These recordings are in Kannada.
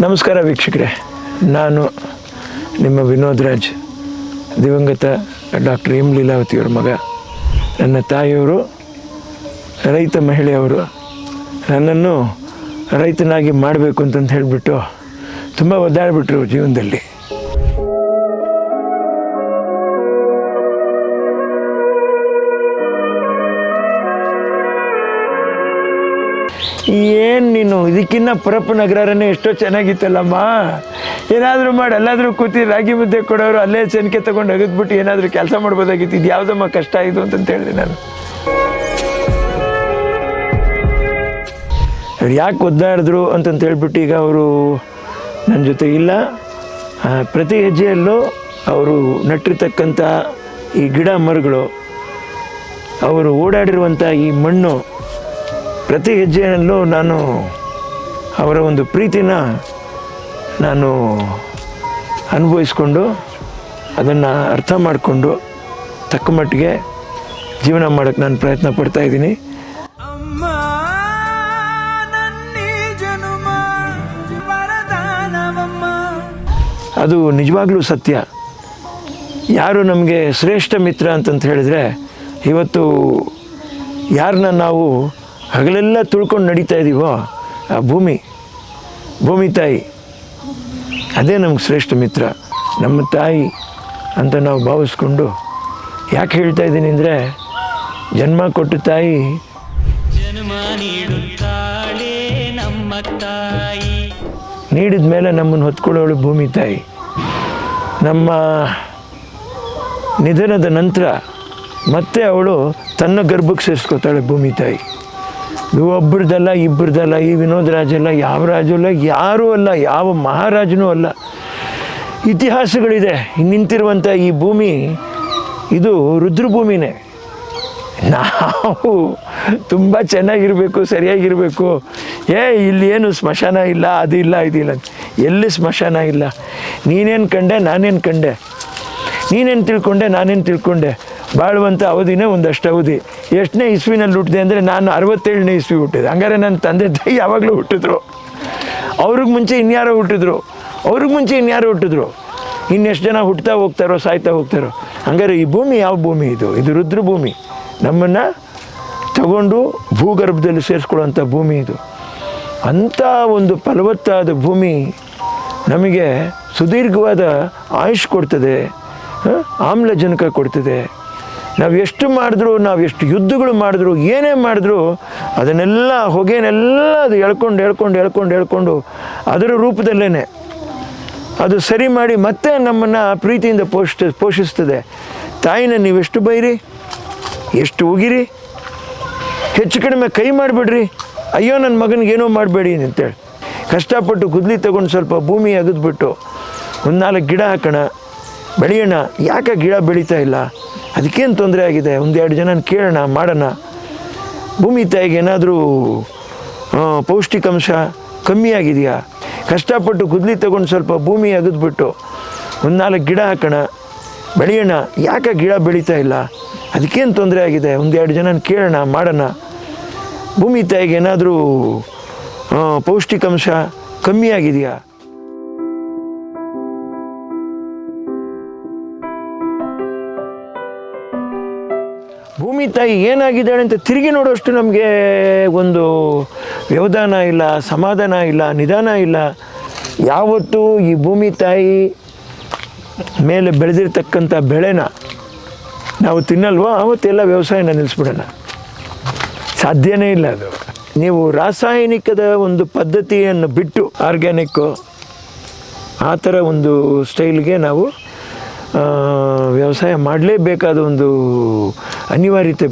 ನಮಸ್ಕಾರ ವೀಕ್ಷಕರೇ. ನಾನು ನಿಮ್ಮ ವಿನೋದ್ ರಾಜ್, ದಿವಂಗತ ಡಾಕ್ಟರ್ ಎಂ ಲೀಲಾವತಿಯವರ ಮಗ. ನನ್ನ ತಾಯಿಯವರು, ರೈತ ಮಹಿಳೆಯವರು ನನ್ನನ್ನು ರೈತನಾಗಿ ಮಾಡಬೇಕು ಅಂತಂತ ಹೇಳಿಬಿಟ್ಟು ತುಂಬ ಒದ್ದಾಡಿಬಿಟ್ರು ಜೀವನದಲ್ಲಿ. ಏನು ನೀನು? ಇದಕ್ಕಿನ್ನ ಪುರಪ್ಪ ನಗರನೇ ಎಷ್ಟೋ ಚೆನ್ನಾಗಿತ್ತಲ್ಲಮ್ಮ? ಏನಾದರೂ ಮಾಡಿ ಎಲ್ಲಾದರೂ ಕೂತಿ ರಾಗಿ ಮುದ್ದೆ ಕೊಡೋರು ಅಲ್ಲೇ ಚೆನ್ಕೆ ತೊಗೊಂಡು ಅಗದ್ಬಿಟ್ಟು ಏನಾದರೂ ಕೆಲಸ ಮಾಡ್ಬೋದಾಗಿತ್ತು. ಇದು ಯಾವುದಮ್ಮ ಕಷ್ಟ ಇದು ಅಂತಂತ ಹೇಳಿದೆ ನಾನು. ಅವ್ರು ಯಾಕೆ ಒದ್ದಾಡಿದ್ರು ಅಂತಂತ ಹೇಳ್ಬಿಟ್ಟು ಈಗ ಅವರು ನನ್ನ ಜೊತೆ ಇಲ್ಲ. ಪ್ರತಿ ಹೆಜ್ಜೆಯಲ್ಲೂ ಅವರು ನಟ್ಟಿರ್ತಕ್ಕಂಥ ಈ ಗಿಡ ಮರಗಳು, ಅವರು ಓಡಾಡಿರುವಂಥ ಈ ಮಣ್ಣು, ಪ್ರತಿ ಹೆಜ್ಜೆಯಲ್ಲೂ ನಾನು ಅವರ ಒಂದು ಪ್ರೀತಿನ ನಾನು ಅನುಭವಿಸ್ಕೊಂಡು ಅದನ್ನು ಅರ್ಥ ಮಾಡಿಕೊಂಡು ತಕ್ಕ ಮಟ್ಟಿಗೆ ಜೀವನ ಮಾಡೋಕ್ಕೆ ನಾನು ಪ್ರಯತ್ನ ಪಡ್ತಾ ಅದು ನಿಜವಾಗ್ಲೂ ಸತ್ಯ. ಯಾರು ನಮಗೆ ಶ್ರೇಷ್ಠ ಮಿತ್ರ ಅಂತಂತ ಹೇಳಿದ್ರೆ, ಇವತ್ತು ಯಾರನ್ನ ನಾವು ಹಗಲೆಲ್ಲ ತುಳ್ಕೊಂಡು ನಡೀತಾ ಇದ್ದೀವೋ ಆ ಭೂಮಿ ಭೂಮಿ ತಾಯಿ, ಅದೇ ನಮ್ಗೆ ಶ್ರೇಷ್ಠ ಮಿತ್ರ, ನಮ್ಮ ತಾಯಿ ಅಂತ ನಾವು ಭಾವಿಸ್ಕೊಂಡು ಯಾಕೆ ಹೇಳ್ತಾ ಇದ್ದೀನಿ ಅಂದರೆ, ಜನ್ಮ ಕೊಟ್ಟ ತಾಯಿ. ಜನ್ಮ ನೀಡುತ್ತಾಳೆ ನಮ್ಮ ತಾಯಿ. ನೀಡಿದ ಮೇಲೆ ನಮ್ಮನ್ನು ಹೊತ್ಕೊಳ್ಳೋಳು ಭೂಮಿ ತಾಯಿ. ನಮ್ಮ ನಿಧನದ ನಂತರ ಮತ್ತೆ ಅವಳು ತನ್ನ ಗರ್ಭಕ್ಕೆ ಸೇರಿಸ್ಕೋತಾಳೆ ಭೂಮಿ ತಾಯಿ. ಇವು ಒಬ್ಬರದಲ್ಲ ಇಬ್ಬರದಲ್ಲ ಈ ವಿನೋದ್ ರಾಜಲ್ಲ ಯಾವ ರಾಜು ಅಲ್ಲ, ಯಾರೂ ಅಲ್ಲ, ಯಾವ ಮಹಾರಾಜನೂ ಅಲ್ಲ. ಇತಿಹಾಸಗಳಿದೆ ನಿಂತಿರುವಂಥ ಈ ಭೂಮಿ ಇದು ರುದ್ರಭೂಮಿನೇ. ನಾವು ತುಂಬ ಚೆನ್ನಾಗಿರಬೇಕು, ಸರಿಯಾಗಿರಬೇಕು. ಏ, ಇಲ್ಲಿ ಏನು ಸ್ಮಶಾನ ಇಲ್ಲ, ಅದು ಇಲ್ಲ ಇದಿಲ್ಲ. ಎಲ್ಲಿ ಸ್ಮಶಾನ ಇಲ್ಲ? ನೀನೇನು ಕಂಡೆ, ನಾನೇನು ಕಂಡೆ? ನೀನೇನು ತಿಳ್ಕೊಂಡೆ, ನಾನೇನು ತಿಳ್ಕೊಂಡೆ? ಬಾಳುವಂಥ ಅವಧಿನೇ ಒಂದಷ್ಟು ಅವಧಿ. ಎಷ್ಟನೇ ಇಸ್ವಿನಲ್ಲಿ ಹುಟ್ಟಿದೆ ಅಂದರೆ ನಾನು ಅರವತ್ತೇಳನೇ ಇಸ್ವಿ ಹುಟ್ಟಿದೆ. ಹಂಗಾರೆ ನನ್ನ ತಂದೆ ತಾಯಿ ಯಾವಾಗಲೂ ಹುಟ್ಟಿದ್ರು. ಅವ್ರಿಗೆ ಮುಂಚೆ ಇನ್ಯಾರೋ ಹುಟ್ಟಿದ್ರು. ಅವ್ರಿಗೆ ಮುಂಚೆ ಇನ್ಯಾರೋ ಹುಟ್ಟಿದ್ರು. ಇನ್ನೆಷ್ಟು ಜನ ಹುಟ್ತಾ ಹೋಗ್ತಾರೋ, ಸಾಯ್ತಾ ಹೋಗ್ತಾರೋ. ಹಂಗಾರೆ ಈ ಭೂಮಿ ಯಾವ ಭೂಮಿ ಇದು? ಇದು ರುದ್ರಭೂಮಿ. ನಮ್ಮನ್ನು ತಗೊಂಡು ಭೂಗರ್ಭದಲ್ಲಿ ಸೇರಿಸ್ಕೊಳ್ಳೋಂಥ ಭೂಮಿ ಇದು. ಅಂಥ ಒಂದು ಫಲವತ್ತಾದ ಭೂಮಿ ನಮಗೆ ಸುದೀರ್ಘವಾದ ಆಯುಷ್ ಕೊಡ್ತದೆ ಆಮ್ಲಜನಕ ಕೊಡ್ತದೆ. ನಾವು ಎಷ್ಟು ಮಾಡಿದ್ರು, ನಾವು ಎಷ್ಟು ಯುದ್ಧಗಳು ಮಾಡಿದ್ರು, ಏನೇ ಮಾಡಿದ್ರು ಅದನ್ನೆಲ್ಲ ಹೊಗೆನೆಲ್ಲ ಅದು ಎಳ್ಕೊಂಡು ಎಳ್ಕೊಂಡು ಎಳ್ಕೊಂಡು ಎಳ್ಕೊಂಡು ಅದರ ರೂಪದಲ್ಲೇ ಅದು ಸರಿ ಮಾಡಿ ಮತ್ತೆ ನಮ್ಮನ್ನು ಪ್ರೀತಿಯಿಂದ ಪೋಷ ಪೋಷಿಸ್ತದೆ. ತಾಯಿನ ನೀವೆಷ್ಟು ಬೈರಿ? ಎಷ್ಟು ಉಗಿರಿ? ಹೆಚ್ಚು ಕಡಿಮೆ ಕೈ ಮಾಡಿಬಿಡ್ರಿ. ಅಯ್ಯೋ ನನ್ನ ಮಗನಿಗೆ ಏನೋ ಮಾಡಬೇಡಿ ಅಂತೇಳಿ ಕಷ್ಟಪಟ್ಟು ಕುದ್ಲಿ ತಗೊಂಡು ಸ್ವಲ್ಪ ಭೂಮಿ ಅಗದ್ಬಿಟ್ಟು ಒಂದು ನಾಲ್ಕು ಗಿಡ ಹಾಕೋಣ. ಬೆಳೆಯೋಣ. ಯಾಕೆ ಗಿಡ ಬೆಳೀತಾ ಇಲ್ಲ? ಅದಕ್ಕೇನು ತೊಂದರೆ ಆಗಿದೆ? ಒಂದೆರಡು ಜನ ಕೇಳೋಣ, ಮಾಡೋಣ. ಭೂಮಿ ತಾಯಿಗೆ ಏನಾದರೂ ಪೌಷ್ಟಿಕಾಂಶ ಕಮ್ಮಿ ಆಗಿದೆಯಾ? ಕಷ್ಟಪಟ್ಟು ಕುದ್ಲಿ ತಗೊಂಡು ಸ್ವಲ್ಪ ಭೂಮಿ ಅಗದ್ಬಿಟ್ಟು ಒಂದು ನಾಲ್ಕು ಗಿಡ ಹಾಕೋಣ. ಬೆಳೆಯೋಣ. ಯಾಕೆ ಗಿಡ ಬೆಳೀತಾ ಇಲ್ಲ? ಅದಕ್ಕೇನು ತೊಂದರೆ ಆಗಿದೆ? ಒಂದೆರಡು ಜನ ಕೇಳೋಣ, ಮಾಡೋಣ. ಭೂಮಿ ತಾಯಿಗೆ ಏನಾದರೂ ಪೌಷ್ಟಿಕಾಂಶ ಕಮ್ಮಿ ಆಗಿದೆಯಾ? ಭೂಮಿ ತಾಯಿ ಏನಾಗಿದ್ದಾಳೆ ಅಂತ ತಿರುಗಿ ನೋಡೋಷ್ಟು ನಮಗೆ ಒಂದು ವ್ಯವಧಾನ ಇಲ್ಲ, ಸಮಾಧಾನ ಇಲ್ಲ, ನಿಧಾನ ಇಲ್ಲ. ಯಾವತ್ತೂ ಈ ಭೂಮಿ ತಾಯಿ ಮೇಲೆ ಬೆಳೆದಿರ್ತಕ್ಕಂಥ ಬೆಳೆನ ನಾವು ತಿನ್ನಲ್ವೋ ಆವತ್ತೆಲ್ಲ ವ್ಯವಸಾಯನ ನಿಲ್ಲಿಸ್ಬಿಡೋಣ ಸಾಧ್ಯನೇ ಇಲ್ಲ ಅದು. ನೀವು ರಾಸಾಯನಿಕದ ಒಂದು ಪದ್ಧತಿಯನ್ನು ಬಿಟ್ಟು ಆರ್ಗ್ಯಾನಿಕ್ಕು ಆ ಥರ ಒಂದು ಸ್ಟೈಲ್ಗೆ ನಾವು ವ್ಯವಸಾಯ ಮಾಡಲೇಬೇಕಾದ ಒಂದು ಅನಿವಾರ್ಯತೆ.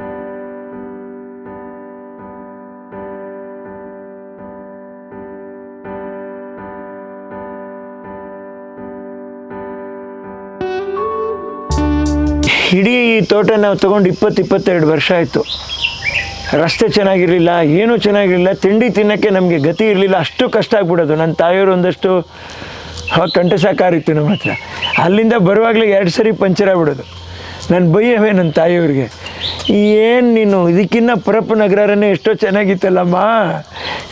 ಇಡೀ ತೋಟ ನಾವು ತೊಗೊಂಡು ಇಪ್ಪತ್ತು ಇಪ್ಪತ್ತೆರಡು ವರ್ಷ ಆಯಿತು. ರಸ್ತೆ ಚೆನ್ನಾಗಿರಲಿಲ್ಲ, ಏನೂ ಚೆನ್ನಾಗಿರಲಿಲ್ಲ, ತಿಂಡಿ ತಿನ್ನೋಕ್ಕೆ ನಮಗೆ ಗತಿ ಇರಲಿಲ್ಲ, ಅಷ್ಟು ಕಷ್ಟ ಆಗ್ಬಿಡೋದು. ನನ್ನ ತಾಯಿಯವರು ಒಂದಷ್ಟು ಅವಾಗ ಕಂಠ ನಮ್ಮ ಹತ್ರ. ಅಲ್ಲಿಂದ ಬರುವಾಗಲೇ ಎರಡು ಸರಿ ಪಂಚರ್ ಆಗ್ಬಿಡೋದು. ನಾನು ಬೈಯವೇ ನನ್ನ ತಾಯಿಯವ್ರಿಗೆ. ಏನು ನೀನು, ಇದಕ್ಕಿನ್ನ ಪರಪ್ಪ ನಗರನೇ ಎಷ್ಟೋ ಚೆನ್ನಾಗಿತ್ತಲ್ಲಮ್ಮ.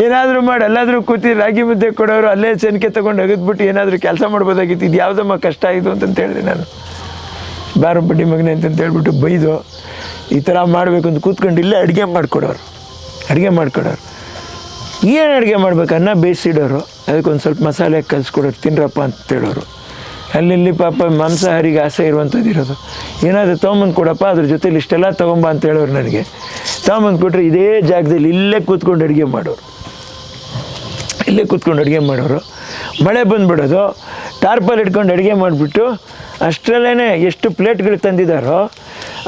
ಏನಾದರೂ ಮಾಡಿ ಎಲ್ಲಾದರೂ ಕೂತಿ ರಾಗಿ ಮುದ್ದೆ ಕೊಡೋರು ಅಲ್ಲೇ ಚೆನ್ಕೆ ತೊಗೊಂಡು ಅಗದ್ಬಿಟ್ಟು ಏನಾದರೂ ಕೆಲಸ ಮಾಡ್ಬೋದಾಗಿತ್ತು. ಇದು ಯಾವುದಮ್ಮ ಕಷ್ಟ ಇದು ಅಂತಂತ ಹೇಳಿದೆ ನಾನು. ಬಾರೋ ಮಗನೇ ಅಂತಂತ ಹೇಳ್ಬಿಟ್ಟು ಬೈದು ಈ ಥರ ಮಾಡಬೇಕು ಅಂತ ಕೂತ್ಕೊಂಡು ಇಲ್ಲೇ ಅಡುಗೆ ಮಾಡಿಕೊಡೋರು. ಅಡುಗೆ ಮಾಡಿಕೊಡೋರು. ಏನು ಅಡುಗೆ ಮಾಡ್ಬೇಕು? ಅನ್ನ ಬೇಯಿಸಿಡೋರು. ಅದಕ್ಕೊಂದು ಸ್ವಲ್ಪ ಮಸಾಲೆ ಕಲಿಸ್ಕೊಡೋರು. ತಿನ್ರಪ್ಪ ಅಂತ ಹೇಳೋರು. ಅಲ್ಲಿಲ್ಲಿ ಪಾಪ ಮಾಂಸಾಹಾರಿಗೆ ಆಸೆ ಇರುವಂಥದ್ದು ಇರೋದು. ಏನಾದರೂ ತೊಗೊಂಬಂದು ಕೊಡಪ್ಪ, ಅದ್ರ ಜೊತೆಲಿ ಇಷ್ಟೆಲ್ಲ ತೊಗೊಂಬ ಅಂತ ಹೇಳೋರು ನನಗೆ. ತೊಗೊಂಬಂದು ಕೊಟ್ಟರೆ ಇದೇ ಜಾಗದಲ್ಲಿ ಇಲ್ಲೇ ಕೂತ್ಕೊಂಡು ಅಡುಗೆ ಮಾಡೋರು. ಇಲ್ಲೇ ಕೂತ್ಕೊಂಡು ಅಡುಗೆ ಮಾಡೋರು. ಮಳೆ ಬಂದುಬಿಡೋದು. ಟಾರ್ಪಲ್ ಇಟ್ಕೊಂಡು ಅಡುಗೆ ಮಾಡಿಬಿಟ್ಟು ಅಷ್ಟರಲ್ಲೇ ಎಷ್ಟು ಪ್ಲೇಟ್ಗಳು ತಂದಿದ್ದಾರೋ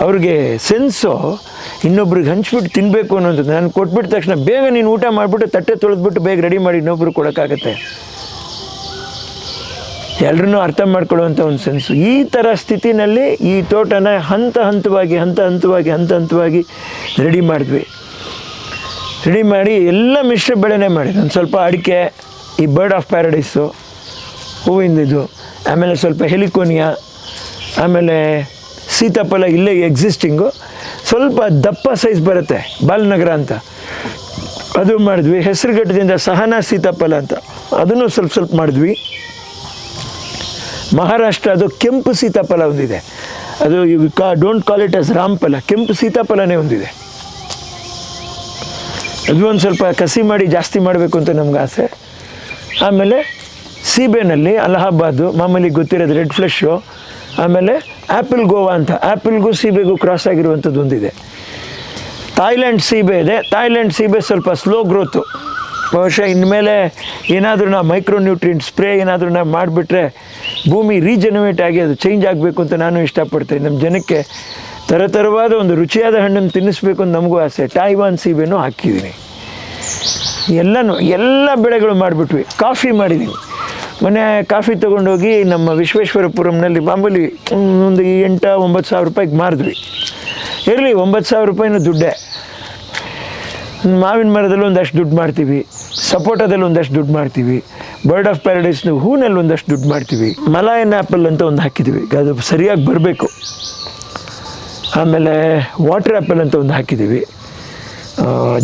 ಅವ್ರಿಗೆ ಸೆನ್ಸು ಇನ್ನೊಬ್ರಿಗೆ ಹಂಚ್ಬಿಟ್ಟು ತಿನ್ನಬೇಕು ಅನ್ನೋದು ನಾನು ಕೊಟ್ಬಿಟ್ಟ ತಕ್ಷಣ ಬೇಗ ನೀನು ಊಟ ಮಾಡಿಬಿಟ್ಟು ತಟ್ಟೆ ತೊಳೆದ್ಬಿಟ್ಟು ಬೇಗ ರೆಡಿ ಮಾಡಿ ಇನ್ನೊಬ್ರು ಕೊಡೋಕ್ಕಾಗತ್ತೆ. ಎಲ್ಲರೂ ಅರ್ಥ ಮಾಡ್ಕೊಳ್ಳುವಂಥ ಒಂದು ಸೆನ್ಸು. ಈ ಥರ ಸ್ಥಿತಿನಲ್ಲಿ ಈ ತೋಟನ ಹಂತ ಹಂತವಾಗಿ ಹಂತ ಹಂತವಾಗಿ ಹಂತ ಹಂತವಾಗಿ ರೆಡಿ ಮಾಡಿದ್ವಿ. ರೆಡಿ ಮಾಡಿ ಎಲ್ಲ ಮಿಶ್ರ ಬೆಳೆನೇ ಮಾಡಿದ್ವಿ. ಒಂದು ಸ್ವಲ್ಪ ಅಡಿಕೆ, ಈ ಬರ್ಡ್ ಆಫ್ ಪ್ಯಾರಡೈಸು ಹೂವಿಂದಿದ್ದು ಆಮೇಲೆ ಸ್ವಲ್ಪ ಹೆಲಿಕೋನಿಯಾ, ಆಮೇಲೆ ಸೀತಾಫಲ ಇಲ್ಲೇ ಎಕ್ಸಿಸ್ಟಿಂಗು ಸ್ವಲ್ಪ ದಪ್ಪ ಸೈಜ್ ಬರುತ್ತೆ, ಬಾಲನಗರ ಅಂತ. ಅದು ಮಾಡಿದ್ವಿ, ಹೆಸರುಘಟ್ಟದಿಂದ ಸಹನಾ ಸೀತಾಫಲ ಅಂತ. ಅದನ್ನು ಸ್ವಲ್ಪ ಸ್ವಲ್ಪ ಮಾಡಿದ್ವಿ. ಮಹಾರಾಷ್ಟ್ರ, ಅದು ಕೆಂಪು ಸೀತಾಫಲ ಒಂದಿದೆ. ಅದು ಕಾ ಡೋಂಟ್ ಕಾಲ್ ಇಟ್ ಆಸ್ ರಾಮಫಲ, ಕೆಂಪು ಸೀತಾಫಲನೇ ಒಂದಿದೆ. ಅದು ಒಂದು ಸ್ವಲ್ಪ ಕಸಿ ಮಾಡಿ ಜಾಸ್ತಿ ಮಾಡಬೇಕು ಅಂತ ನಮ್ಗೆ ಆಸೆ. ಆಮೇಲೆ ಸೀಬೆನಲ್ಲಿ ಅಲಹಾಬಾದು ಮಾಮೂಲಿ ಗೊತ್ತಿರೋದು ರೆಡ್ ಫ್ಲೆಶು ಆಮೇಲೆ ಆ್ಯಪಲ್ ಗೋವಾ ಅಂತ. ಆ್ಯಪಲ್ಗೂ ಸೀಬೆಗೂ ಕ್ರಾಸ್ ಆಗಿರುವಂಥದ್ದು ಒಂದಿದೆ. ಥಾಯ್ಲ್ಯಾಂಡ್ ಸೀಬೆ ಇದೆ. ಥಾಯ್ಲ್ಯಾಂಡ್ ಸೀಬೆ ಸ್ವಲ್ಪ ಸ್ಲೋ ಗ್ರೋತು ಬಹುಶಃ ಇನ್ಮೇಲೆ ಏನಾದರೂ ನಾವು ಮೈಕ್ರೋ ನ್ಯೂಟ್ರಿಯೆಂಟ್ ಸ್ಪ್ರೇ ಏನಾದರೂ ನಾವು ಮಾಡಿಬಿಟ್ರೆ ಭೂಮಿ ರೀಜನರೇಟ್ ಆಗಿ ಅದು ಚೇಂಜ್ ಆಗಬೇಕು ಅಂತ ನಾನು ಇಷ್ಟಪಡ್ತೇನೆ ನಮ್ಮ ಜನಕ್ಕೆ ಥರಥರವಾದ ಒಂದು ರುಚಿಯಾದ ಹಣ್ಣನ್ನು ತಿನ್ನಿಸ್ಬೇಕು ಅಂತ ನಮಗೂ ಆಸೆ. ಟೈವಾನ್ ಸೀಬೆನೂ ಹಾಕಿದ್ದೀನಿ. ಎಲ್ಲನೂ, ಎಲ್ಲ ಬೆಳೆಗಳು ಮಾಡಿಬಿಟ್ವಿ. ಕಾಫಿ ಮಾಡಿದ್ದೀವಿ ಮೊನ್ನೆ ಕಾಫಿ ತೊಗೊಂಡೋಗಿ ನಮ್ಮ ವಿಶ್ವೇಶ್ವರಪುರಂನಲ್ಲಿ ಮಾಮೂಲಿ ಒಂದು ಎಂಟು, ಒಂಬತ್ತು ಸಾವಿರ ರೂಪಾಯಿಗೆ ಮಾರಿದ್ವಿ. ಇರಲಿ, ಒಂಬತ್ತು ಸಾವಿರ ರೂಪಾಯಿನೂ ದುಡ್ಡೇ. ಮಾವಿನ ಮರದಲ್ಲಿ ಒಂದಷ್ಟು ದುಡ್ಡು ಮಾಡ್ತೀವಿ ಸಪೋಟದಲ್ಲಿ ಒಂದಷ್ಟು ದುಡ್ಡು ಮಾಡ್ತೀವಿ ಬರ್ಡ್ ಆಫ್ ಪ್ಯಾರಡೈಸ್ನ ಹೂನಲ್ಲಿ ಒಂದಷ್ಟು ದುಡ್ಡು ಮಾಡ್ತೀವಿ ಮಲಾಯನ್ ಆ್ಯಪಲ್ ಅಂತ ಒಂದು ಹಾಕಿದ್ದೀವಿ, ಅದು ಸರಿಯಾಗಿ ಬರಬೇಕು. ಆಮೇಲೆ ವಾಟರ್ ಆ್ಯಪಲ್ ಅಂತ ಒಂದು ಹಾಕಿದ್ದೀವಿ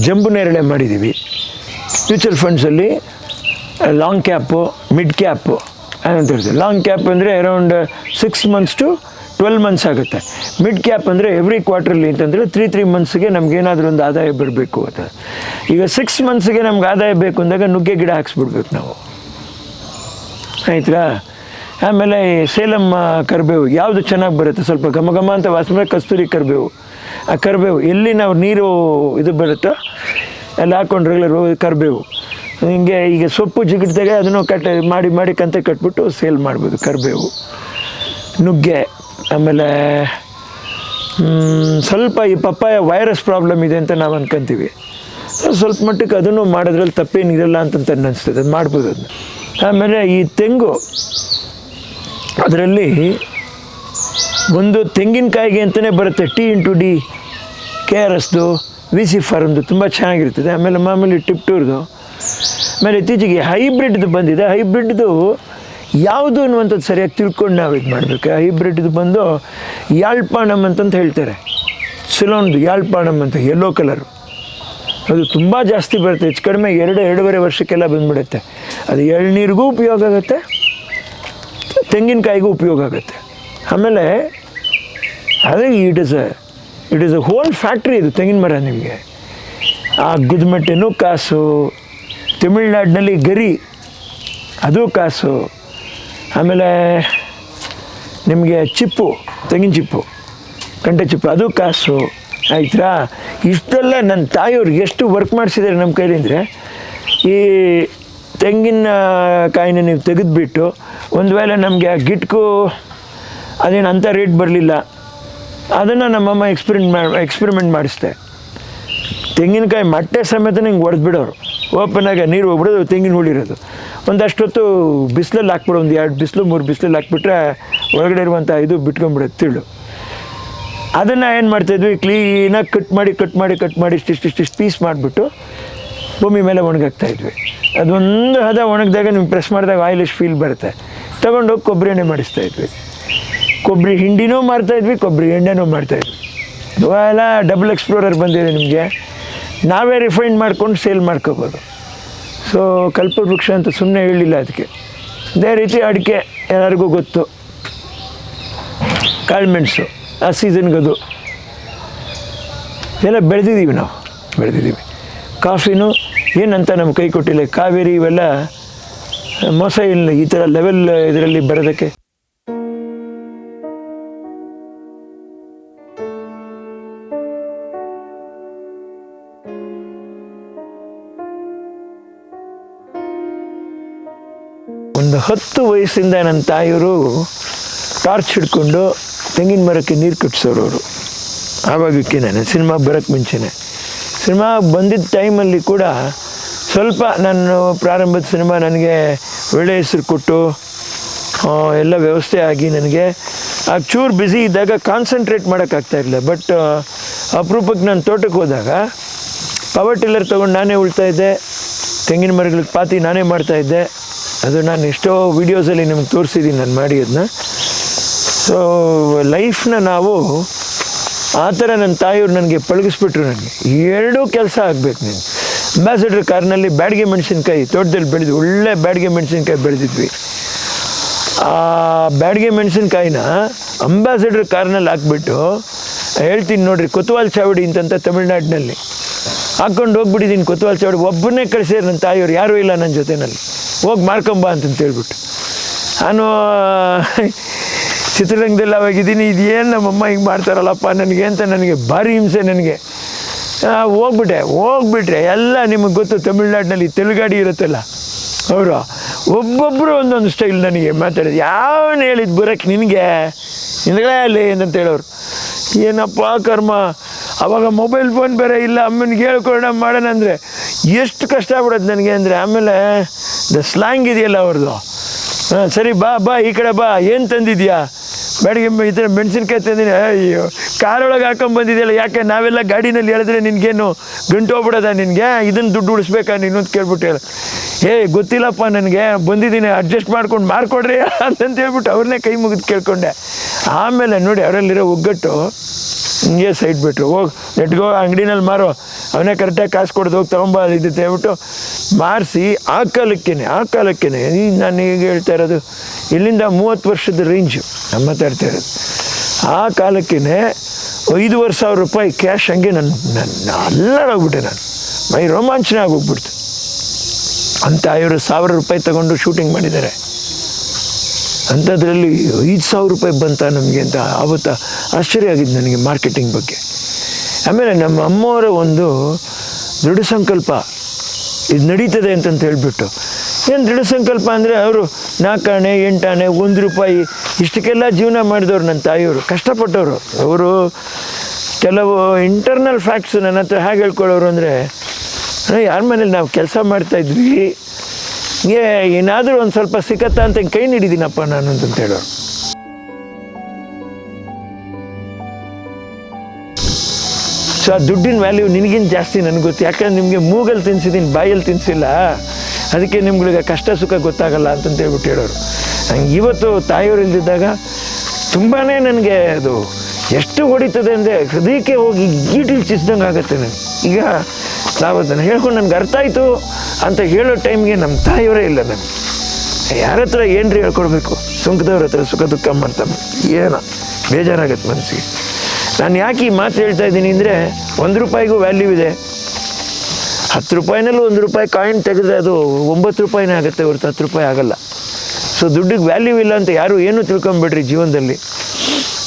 ಜಂಬು ನೇರಳೆ ಮಾಡಿದ್ದೀವಿ, ಮ್ಯೂಚುವಲ್ ಫಂಡ್ಸಲ್ಲಿ ಲಾಂಗ್ ಕ್ಯಾಪು ಮಿಡ್ ಕ್ಯಾಪು ಅಂತ ಹೇಳ್ತೀವಿ? ಲಾಂಗ್ ಕ್ಯಾಪ್ ಅಂದರೆ around six months to twelve months ಆಗುತ್ತೆ. ಮಿಡ್ ಕ್ಯಾಪ್ ಅಂದರೆ ಎವ್ರಿ ಕ್ವಾರ್ಟರ್ಲಿ ಅಂತಂದರೆ ತ್ರೀ ತ್ರೀ ಮಂತ್ಸ್ಗೆ ನಮ್ಗೆ ಏನಾದರೂ ಒಂದು ಆದಾಯ ಬರಬೇಕು ಅಂತ. ಈಗ ಸಿಕ್ಸ್ ಮಂತ್ಸ್ಗೆ ನಮ್ಗೆ ಆದಾಯ ಬೇಕು ಅಂದಾಗ ನುಗ್ಗೆ ಗಿಡ ಹಾಕ್ಸ್ಬಿಡ್ಬೇಕು ನಾವು. ಆಯ್ತಾ? ಆಮೇಲೆ ಸೇಲಮ್ಮ ಕರಿಬೇವು ಯಾವುದು ಚೆನ್ನಾಗಿ ಬರುತ್ತೆ? ಸ್ವಲ್ಪ ಘಮ ಘಮ ಅಂತ ವಾಸನೆ ಕಸ್ತೂರಿ ಕರಿಬೇವು. ಆ ಕರಿಬೇವು ಎಲ್ಲಿ ನಾವು ನೀರು ಇದು ಬರುತ್ತೋ ಹಾಕೊಂಡು ರೆಗ್ಯುಲರ್ ಕರಿಬೇವು. ಹಿಂಗೆ ಈಗ ಸೊಪ್ಪು ಜಿಗಿಡ್ದಾಗ ಅದನ್ನು ಕಟ್ ಮಾಡಿ ಮಾಡಿ ಕಂತೆ ಕಟ್ಬಿಟ್ಟು ಸೇಲ್ ಮಾಡ್ಬೋದು ಕರಿಬೇವು. ನುಗ್ಗೆ, ಆಮೇಲೆ ಸ್ವಲ್ಪ ಈ ಪಪ್ಪಾಯ ವೈರಸ್ ಪ್ರಾಬ್ಲಮ್ ಇದೆ ಅಂತ ನಾವು ಅನ್ಕೊಂತೀವಿ. ಸ್ವಲ್ಪ ಮಟ್ಟಕ್ಕೆ ಅದನ್ನು ಮಾಡೋದ್ರಲ್ಲಿ ತಪ್ಪೇನಿರಲ್ಲ ಅಂತಂತ ಅನ್ನಿಸ್ತದೆ ಅದು ಮಾಡ್ಬೋದು ಅದನ್ನ ಆಮೇಲೆ ಈ ತೆಂಗು, ಅದರಲ್ಲಿ ಒಂದು ತೆಂಗಿನಕಾಯಿಗೆ ಅಂತಲೇ ಬರುತ್ತೆ T into D K R ಎಸ್ದು V C ಫಾರ್ಮ್ದು ತುಂಬ ಚೆನ್ನಾಗಿರ್ತದೆ. ಆಮೇಲೆ ಮಾಮೂಲಿ ಟಿಪ್ಟೂರ್ದು ಆಮೇಲೆ ಇತ್ತೀಚೆಗೆ ಹೈಬ್ರಿಡ್ದು ಬಂದಿದೆ. ಹೈಬ್ರಿಡ್ದು ಯಾವುದು ಅನ್ನುವಂಥದ್ದು ಸರಿಯಾಗಿ ತಿಳ್ಕೊಂಡು ನಾವು ಇದು ಮಾಡಬೇಕು. ಹೈಬ್ರಿಡ್ದು ಬಂದು ಯಾಳ್ಪಾಣಮ್ ಅಂತಂತ ಹೇಳ್ತಾರೆ. ಸಿಲೋನ್ದು ಯಾಳ್ಪಾಣಮ್ ಅಂತ ಯೆಲ್ಲೋ ಕಲರು ಅದು ತುಂಬ ಜಾಸ್ತಿ ಬರುತ್ತೆ. ಹೆಚ್ಚು ಕಡಿಮೆ ಎರಡು, ಎರಡೂವರೆ ವರ್ಷಕ್ಕೆಲ್ಲ ಬಂದ್ಬಿಡುತ್ತೆ. ಅದು ಎಳ್ನೀರಿಗೂ ಉಪಯೋಗ ಆಗುತ್ತೆ, ತೆಂಗಿನಕಾಯಿಗೂ ಉಪಯೋಗ ಆಗುತ್ತೆ. ಆಮೇಲೆ ಅದೇ it is a it is a whole factory ಇದು ತೆಂಗಿನ ಮರ ನಿಮಗೆ. ಆ ಗುದ್ಮೆಟ್ಟೆನೂ ಕಾಸು ತಮಿಳ್ನಾಡಿನಲ್ಲಿ ಗರಿ, ಅದು ಕಾಸು. ಆಮೇಲೆ ನಿಮಗೆ ಚಿಪ್ಪು, ತೆಂಗಿನ ಚಿಪ್ಪು ಕಂಟೆ ಚಿಪ್ಪು, ಅದು ಕಾಸು. ಆಯ್ತಾ ಇಷ್ಟೆಲ್ಲ ನನ್ನ ತಾಯಿಯವ್ರಿಗೆ ಎಷ್ಟು ವರ್ಕ್ ಮಾಡಿಸಿದ್ದಾರೆ ನಮ್ಮ ಕೈಲಿ ಅಂದರೆ, ಈ ತೆಂಗಿನ ಕಾಯಿನ ನೀವು ತೆಗೆದುಬಿಟ್ಟು ಒಂದು ವೇಳೆ ನಮಗೆ ಆ ಗಿಟ್ಕು ಅದೇನು ಅಂಥ ರೇಟ್ ಬರಲಿಲ್ಲ. ಅದನ್ನು ನಮ್ಮಮ್ಮ ಎಕ್ಸ್ಪೆರಿಮೆಂಟ್ ಮಾಡಿ ಎಕ್ಸ್ಪೆರಿಮೆಂಟ್ ಮಾಡಿಸ್ದೆ ತೆಂಗಿನಕಾಯಿ ಮಟ್ಟೆ ಸಮೇತ ಹಿಂಗೆ ಹೊಡೆದ್ಬಿಡೋರು ಆಗಿ ನೀರು ಹೋಗ್ಬಿಡೋದು, ತೆಂಗಿನ ಹುಳಿರೋದು ಒಂದಷ್ಟೊತ್ತು ಬಿಸಿಲಲ್ಲಿ ಹಾಕ್ಬಿಡು, ಒಂದು ಎರಡು ಬಿಸಿಲು, ಮೂರು ಬಿಸಿಲಲ್ಲಿ ಹಾಕ್ಬಿಟ್ರೆ ಒಳಗಡೆ ಇರುವಂಥ ಇದು ಬಿಟ್ಕೊಂಡ್ಬಿಡುತ್ತೆ ತಿಳು ಅದನ್ನು ಏನು ಮಾಡ್ತಾಯಿದ್ವಿ ಕ್ಲೀನಾಗಿ ಕಟ್ ಮಾಡಿ ಕಟ್ ಮಾಡಿ ಕಟ್ ಮಾಡಿ ಇಷ್ಟಿಷ್ಟು ಇಷ್ಟಿಷ್ಟು ಪೀಸ್ ಮಾಡಿಬಿಟ್ಟು ಭೂಮಿ ಮೇಲೆ ಒಣಗಾಕ್ತಾ ಇದ್ವಿ. ಅದೊಂದು ಹದ ಒಣಗಿದಾಗ ನೀವು ಪ್ರೆಸ್ ಮಾಡಿದಾಗ ಆಯಿಲಿಶ್ ಫೀಲ್ ಬರುತ್ತೆ. ತೊಗೊಂಡೋಗಿ ಕೊಬ್ಬರಿ ಎಣ್ಣೆ ಮಾಡಿಸ್ತಾ ಇದ್ವಿ. ಕೊಬ್ಬರಿ ಹಿಂಡಿನೂ ಮಾಡ್ತಾಯಿದ್ವಿ ಕೊಬ್ಬರಿ ಎಣ್ಣೆನೂ ಮಾಡ್ತಾಯಿದ್ವಿ ಎಲ್ಲ ಡಬಲ್ ಎಕ್ಸ್ಪ್ಲೋರರ್ ಬಂದಿದೆ ನಿಮಗೆ. ನಾವೇ ರಿಫೈಂಡ್ ಮಾಡ್ಕೊಂಡು ಸೇಲ್ ಮಾಡ್ಕೋಬೋದು. ಸೊ ಕಲ್ಪವೃಕ್ಷ ಅಂತ ಸುಮ್ಮನೆ ಹೇಳಿಲ್ಲ ಅದಕ್ಕೆ. ಅದೇ ರೀತಿ ಅಡಿಕೆ ಎಲ್ಲರಿಗೂ ಗೊತ್ತು. ಕಾಳುಮೆಣಸು ಆ ಸೀಸನ್ಗದು. ಎಲ್ಲ ಬೆಳೆದಿದ್ದೀವಿ ನಾವು, ಬೆಳೆದಿದ್ದೀವಿ. ಕಾಫಿನೂ ಏನಂತ ನಮ್ಮ ಕೈ ಕೊಟ್ಟಿಲ್ಲ, ಕಾವೇರಿ ಇವೆಲ್ಲ, ಮೋಸ ಇಲ್ಲ, ಈ ಥರ ಲೆವೆಲ್ ಇದರಲ್ಲಿ ಬರೋದಕ್ಕೆ. ಒಂದು ಹತ್ತು ವಯಸ್ಸಿಂದ ನನ್ನ ತಾಯಿಯವರು ಟಾರ್ಚ್ ಹಿಡ್ಕೊಂಡು ತೆಂಗಿನ ಮರಕ್ಕೆ ನೀರು ಕಟ್ಸೋರು ಅವರು ಆವಾಗಕ್ಕೆ ನಾನು ಸಿನಿಮಾ ಬರೋಕ್ಕೆ ಮುಂಚೆನೆ. ಸಿನಿಮಾ ಬಂದಿದ್ದ ಟೈಮಲ್ಲಿ ಕೂಡ ಸ್ವಲ್ಪ ನಾನು ಪ್ರಾರಂಭದ ಸಿನಿಮಾ ನನಗೆ ಒಳ್ಳೆಯ ಹೆಸರು ಕೊಟ್ಟು ಎಲ್ಲ ವ್ಯವಸ್ಥೆ ಆಗಿ ನನಗೆ ಆ ಚೂರು ಬ್ಯುಸಿ ಇದ್ದಾಗ ಕಾನ್ಸಂಟ್ರೇಟ್ ಮಾಡೋಕ್ಕಾಗ್ತಾ ಇರಲಿಲ್ಲ. ಬಟ್ ಅಪರೂಪಕ್ಕೆ ನಾನು ತೋಟಕ್ಕೆ ಹೋದಾಗ ಪವರ್ ಟಿಲ್ಲರ್ ತೊಗೊಂಡು ನಾನೇ ಉಳ್ತಾ ಇದ್ದೆ. ತೆಂಗಿನ ಮರಗಳಿಗೆ ಪಾತಿ ನಾನೇ ಮಾಡ್ತಾ ಇದ್ದೆ. ಅದು ನಾನು ಎಷ್ಟೋ ವೀಡಿಯೋಸಲ್ಲಿ ನಿಮ್ಗೆ ತೋರಿಸಿದ್ದೀನಿ ನಾನು ಮಾಡಿ ಅದನ್ನ ಸೊ ಲೈಫ್ನ ನಾವು ಆ ಥರ ನನ್ನ ತಾಯಿಯವ್ರು ನನಗೆ ಪಳಗಿಸ್ಬಿಟ್ರು ನನಗೆ. ಎರಡೂ ಕೆಲಸ ಆಗಬೇಕು ನೀನು. ಅಂಬಾಸಿಡ್ರ್ ಕಾರ್ನಲ್ಲಿ ಬ್ಯಾಡಿಗೆ ಮೆಣಸಿನ್ಕಾಯಿ ತೋಟದಲ್ಲಿ ಬೆಳೆದು ಒಳ್ಳೆ ಬ್ಯಾಡಿಗೆ ಮೆಣಸಿನ್ಕಾಯಿ ಬೆಳೆದಿದ್ವಿ. ಆ ಬ್ಯಾಡಿಗೆ ಮೆಣಸಿನ್ಕಾಯಿನ ಅಂಬಾಸಿಡರ್ ಕಾರ್ನಲ್ಲಿ ಹಾಕ್ಬಿಟ್ಟು, ಹೇಳ್ತೀನಿ ನೋಡ್ರಿ, ಕೊತ್ವಾಲ್ ಚಾವಡಿ ಅಂತಂತ ತಮಿಳ್ನಾಡಿನಲ್ಲಿ. ಹಾಕ್ಕೊಂಡು ಹೋಗ್ಬಿಟ್ಟಿದ್ದೀನಿ ಕೊತ್ವಾಲ್ ಚಾವಡಿ. ಒಬ್ಬನೇ ಕಳಿಸಿದ್ರು ನನ್ನ ತಾಯಿಯವ್ರು, ಯಾರೂ ಇಲ್ಲ ನನ್ನ ಜೊತೆನಲ್ಲಿ. ಹೋಗಿ ಮಾಡ್ಕೊಂಬ ಅಂತಂತ ಹೇಳ್ಬಿಟ್ಟು. ನಾನು, ಚಿತ್ರರಂಗದಲ್ಲಿ ಅವಾಗಿದ್ದೀನಿ ಇದೇನು ನಮ್ಮಮ್ಮ ಹಿಂಗೆ ಮಾಡ್ತಾರಲ್ಲಪ್ಪ ನನಗೆ ಅಂತ ನನಗೆ ಭಾರಿ ಹಿಂಸೆ ನನಗೆ. ಹೋಗ್ಬಿಟ್ಟೆ, ಹೋಗ್ಬಿಟ್ರೆ ಎಲ್ಲ ನಿಮಗೆ ಗೊತ್ತು, ತಮಿಳ್ನಾಡಿನಲ್ಲಿ ತೆಲುಗಾಡಿ ಇರುತ್ತಲ್ಲ, ಅವರು. ಒಬ್ಬೊಬ್ಬರು ಒಂದೊಂದು ಸ್ಟೈಲ್ ನನಗೆ ಮಾತಾಡಿದ್ರು. ಯಾವನು ಹೇಳಿದ್ದು ಬರೋಕ್ಕೆ ನಿನಗೆ? ಹಿಂದ್ಗಡೆ ಅಲ್ಲಿ ಏನಂತ ಹೇಳೋರು. ಏನಪ್ಪ ಕರ್ಮ? ಅವಾಗ ಮೊಬೈಲ್ ಫೋನ್ ಬೇರೆ ಇಲ್ಲ ಅಮ್ಮನಿಗೆ ಹೇಳ್ಕೊಳ್ಳೋಣ ಮಾಡೋಣ ಅಂದರೆ ಎಷ್ಟು ಕಷ್ಟ ಆಗ್ಬಿಡೋದು ನನಗೆ ಅಂದರೆ ಆಮೇಲೆ ದ ಸ್ಲ್ಯಾಂಗ್ ಇದೆಯಲ್ಲ ಅವ್ರದ್ದು. ಹಾಂ, ಸರಿ ಬಾ ಬಾ, ಈ ಕಡೆ ಬಾ, ಏನು ತಂದಿದ್ಯಾ? ಬೆಳಗ್ಗೆ ಇದ್ರೆ ಮೆಣಸಿನ್ಕಾಯಿ ತಂದಿನಿ. ಅಯ್ಯೋ ಕಾರೊಳಗೆ ಹಾಕೊಂಡ್ ಬಂದಿದೆಯಲ್ಲ, ಯಾಕೆ ನಾವೆಲ್ಲ ಗಾಡಿನಲ್ಲಿ ಹೇಳಿದ್ರೆ ನಿನಗೇನು ಗಂಟು ಹೋಗ್ಬಿಡೋದ ನಿನಗೆ? ಇದನ್ನು ದುಡ್ಡು ಉಳಿಸ್ಬೇಕಾ ನೀನು ಅಂತ ಕೇಳ್ಬಿಟ್ಟು ಏ ಗೊತ್ತಿಲ್ಲಪ್ಪ ನನಗೆ, ಬಂದಿದ್ದೀನಿ, ಅಡ್ಜಸ್ಟ್ ಮಾಡ್ಕೊಂಡು ಮಾರ್ಕೊಡ್ರಿ ಅಂತಂತ ಹೇಳ್ಬಿಟ್ಟು ಅವ್ರನ್ನೇ ಕೈ ಮುಗಿದು ಕೇಳ್ಕೊಂಡೆ. ಆಮೇಲೆ ನೋಡಿ, ಅವರಲ್ಲಿರೋ ಒಗ್ಗಟ್ಟು ಹಿಂಗೆ ಸೈಡ್ ಬಿಟ್ರು ಹೋಗಿ ನೆಟ್ಗೋ ಅಂಗಡಿನಲ್ಲಿ ಮಾರೋ. ಅವನೇ ಕರೆಕ್ಟಾಗಿ ಕಾಸು ಕೊಡ್ದು ಹೋಗಿ ತೊಗೊಂಬ ಇದು ಹೇಳ್ಬಿಟ್ಟು ಮಾರಿಸಿ, ಆ ಕಾಲಕ್ಕೇನೆ ಆ ಕಾಲಕ್ಕೇನೆ. ನಾನು ಈಗ ಹೇಳ್ತಾ ಇರೋದು, ಇಲ್ಲಿಂದ ಮೂವತ್ತು ವರ್ಷದ ರೇಂಜು ನಾನು ಇರ್ತಾರೆ. ಆ ಕಾಲಕ್ಕೇ ಐದೂವರೆ ಸಾವಿರ ರೂಪಾಯಿ ಕ್ಯಾಶ್ ಹಂಗೆ ನನ್ನ ನನ್ನ ಅಲ್ಲಾಡೋಗ್ಬಿಟ್ಟೆ ನಾನು. ಮೈ ರೋಮಾಂಚನ ಆಗೋಗ್ಬಿಡ್ತು. ಅಂತ ಇವರು ಸಾವಿರ ರೂಪಾಯಿ ತಗೊಂಡು ಶೂಟಿಂಗ್ ಮಾಡಿದ್ದಾರೆ. ಅಂಥದ್ರಲ್ಲಿ ಐದು ಸಾವಿರ ರೂಪಾಯಿ ಬಂತ ನಮಗೆ ಅಂತ ಆವತ್ತು ಆಶ್ಚರ್ಯ ಆಗಿದ್ದು ನನಗೆ ಮಾರ್ಕೆಟಿಂಗ್ ಬಗ್ಗೆ. ಆಮೇಲೆ ನಮ್ಮ ಅಮ್ಮವರ ಒಂದು ದೃಢ ಸಂಕಲ್ಪ ಇದು ನಡೀತದೆ ಅಂತಂತ ಹೇಳಿಬಿಟ್ಟು ಏನು ದೃಢ ಸಂಕಲ್ಪ ಅಂದರೆ ಅವರು ನಾಲ್ಕಾಣೆ, ಎಂಟಾಣೆ, ಒಂದು ರೂಪಾಯಿ ಇಷ್ಟಕ್ಕೆಲ್ಲ ಜೀವನ ಮಾಡಿದವ್ರು ನನ್ನ ತಾಯಿಯವರು, ಕಷ್ಟಪಟ್ಟವರು. ಅವರು ಕೆಲವು ಇಂಟರ್ನಲ್ ಫ್ಯಾಕ್ಟ್ಸ್ ನನ್ನ ಹತ್ರ ಹೇಗೆ ಹೇಳ್ಕೊಳ್ಳೋರು ಅಂದರೆ ಯಾರ ಮನೇಲಿ ನಾವು ಕೆಲಸ ಮಾಡ್ತಾಯಿದ್ವಿ ಏ ಏನಾದರೂ ಒಂದು ಸ್ವಲ್ಪ ಸಿಕ್ಕತ್ತಾ ಅಂತ ಕೈ ನೀಡಿದ್ದೀನಪ್ಪ ನಾನು ಅಂತ ಹೇಳೋರು. ಸೊ ಆ ದುಡ್ಡಿನ ವ್ಯಾಲ್ಯೂ ನಿನಗಿಂತ ಜಾಸ್ತಿ ನನಗೆ ಗೊತ್ತು. ಯಾಕಂದ್ರೆ ನಿಮಗೆ ಮೂಗಲ್ಲಿ ತಿನ್ಸಿದ್ದೀನಿ ಬಾಯಲ್ಲಿ ತಿನ್ಸಿಲ್ಲ. ಅದಕ್ಕೆ ನಿಮ್ಗಳಿಗೆ ಕಷ್ಟ ಸುಖ ಗೊತ್ತಾಗಲ್ಲ ಅಂತಂತ ಹೇಳ್ಬಿಟ್ಟು ಹೇಳೋರು. ನಂಗೆ ಇವತ್ತು ತಾಯಿಯವರು ಇಲ್ದಿದ್ದಾಗ ತುಂಬಾ ನನಗೆ ಅದು ಎಷ್ಟು ಹೊಡಿತದೆ ಅಂದರೆ ಹೃದಯಕ್ಕೆ ಹೋಗಿ ಗೀಟಿ ಚಿಸ್ದಂಗೆ ಆಗುತ್ತೆ ನನಗೆ ಈಗ ನಾವು ಅದನ್ನು ಹೇಳ್ಕೊಂಡು ನನಗೆ ಅರ್ಥ ಆಯಿತು ಅಂತ ಹೇಳೋ ಟೈಮ್ಗೆ ನಮ್ಮ ತಾಯಿಯವರೇ ಇಲ್ಲ ನನಗೆ ಯಾರ ಹತ್ರ ಏನ್ರಿ ಹೇಳ್ಕೊಡ್ಬೇಕು? ಸುಂಕದವ್ರ ಹತ್ರ ಸುಖ ದುಃಖ ಮಾಡ್ತಾನೆ ಏನೋ ಬೇಜಾರಾಗತ್ತೆ ಮನಸ್ಸಿಗೆ. ನಾನು ಯಾಕೆ ಈ ಮಾತು ಹೇಳ್ತಾ ಇದ್ದೀನಿ ಅಂದರೆ ಒಂದು ರೂಪಾಯಿಗೂ ವ್ಯಾಲ್ಯೂ ಇದೆ. ಹತ್ತು ರೂಪಾಯಿನಲ್ಲೂ ಒಂದು ರೂಪಾಯಿ ಕಾಯಿನ್ ತೆಗೆದ್ರೆ ಅದು ಒಂಬತ್ತು ರೂಪಾಯಿನೇ ಆಗುತ್ತೆ ಹೊರತು ಹತ್ತು ರೂಪಾಯಿ ಆಗಲ್ಲ. ಸೊ ದುಡ್ಡಿಗೆ ವ್ಯಾಲ್ಯೂ ಇಲ್ಲ ಅಂತ ಯಾರು ಏನೂ ತಿಳ್ಕೊಂಬಿಡ್ರಿ ಜೀವನದಲ್ಲಿ.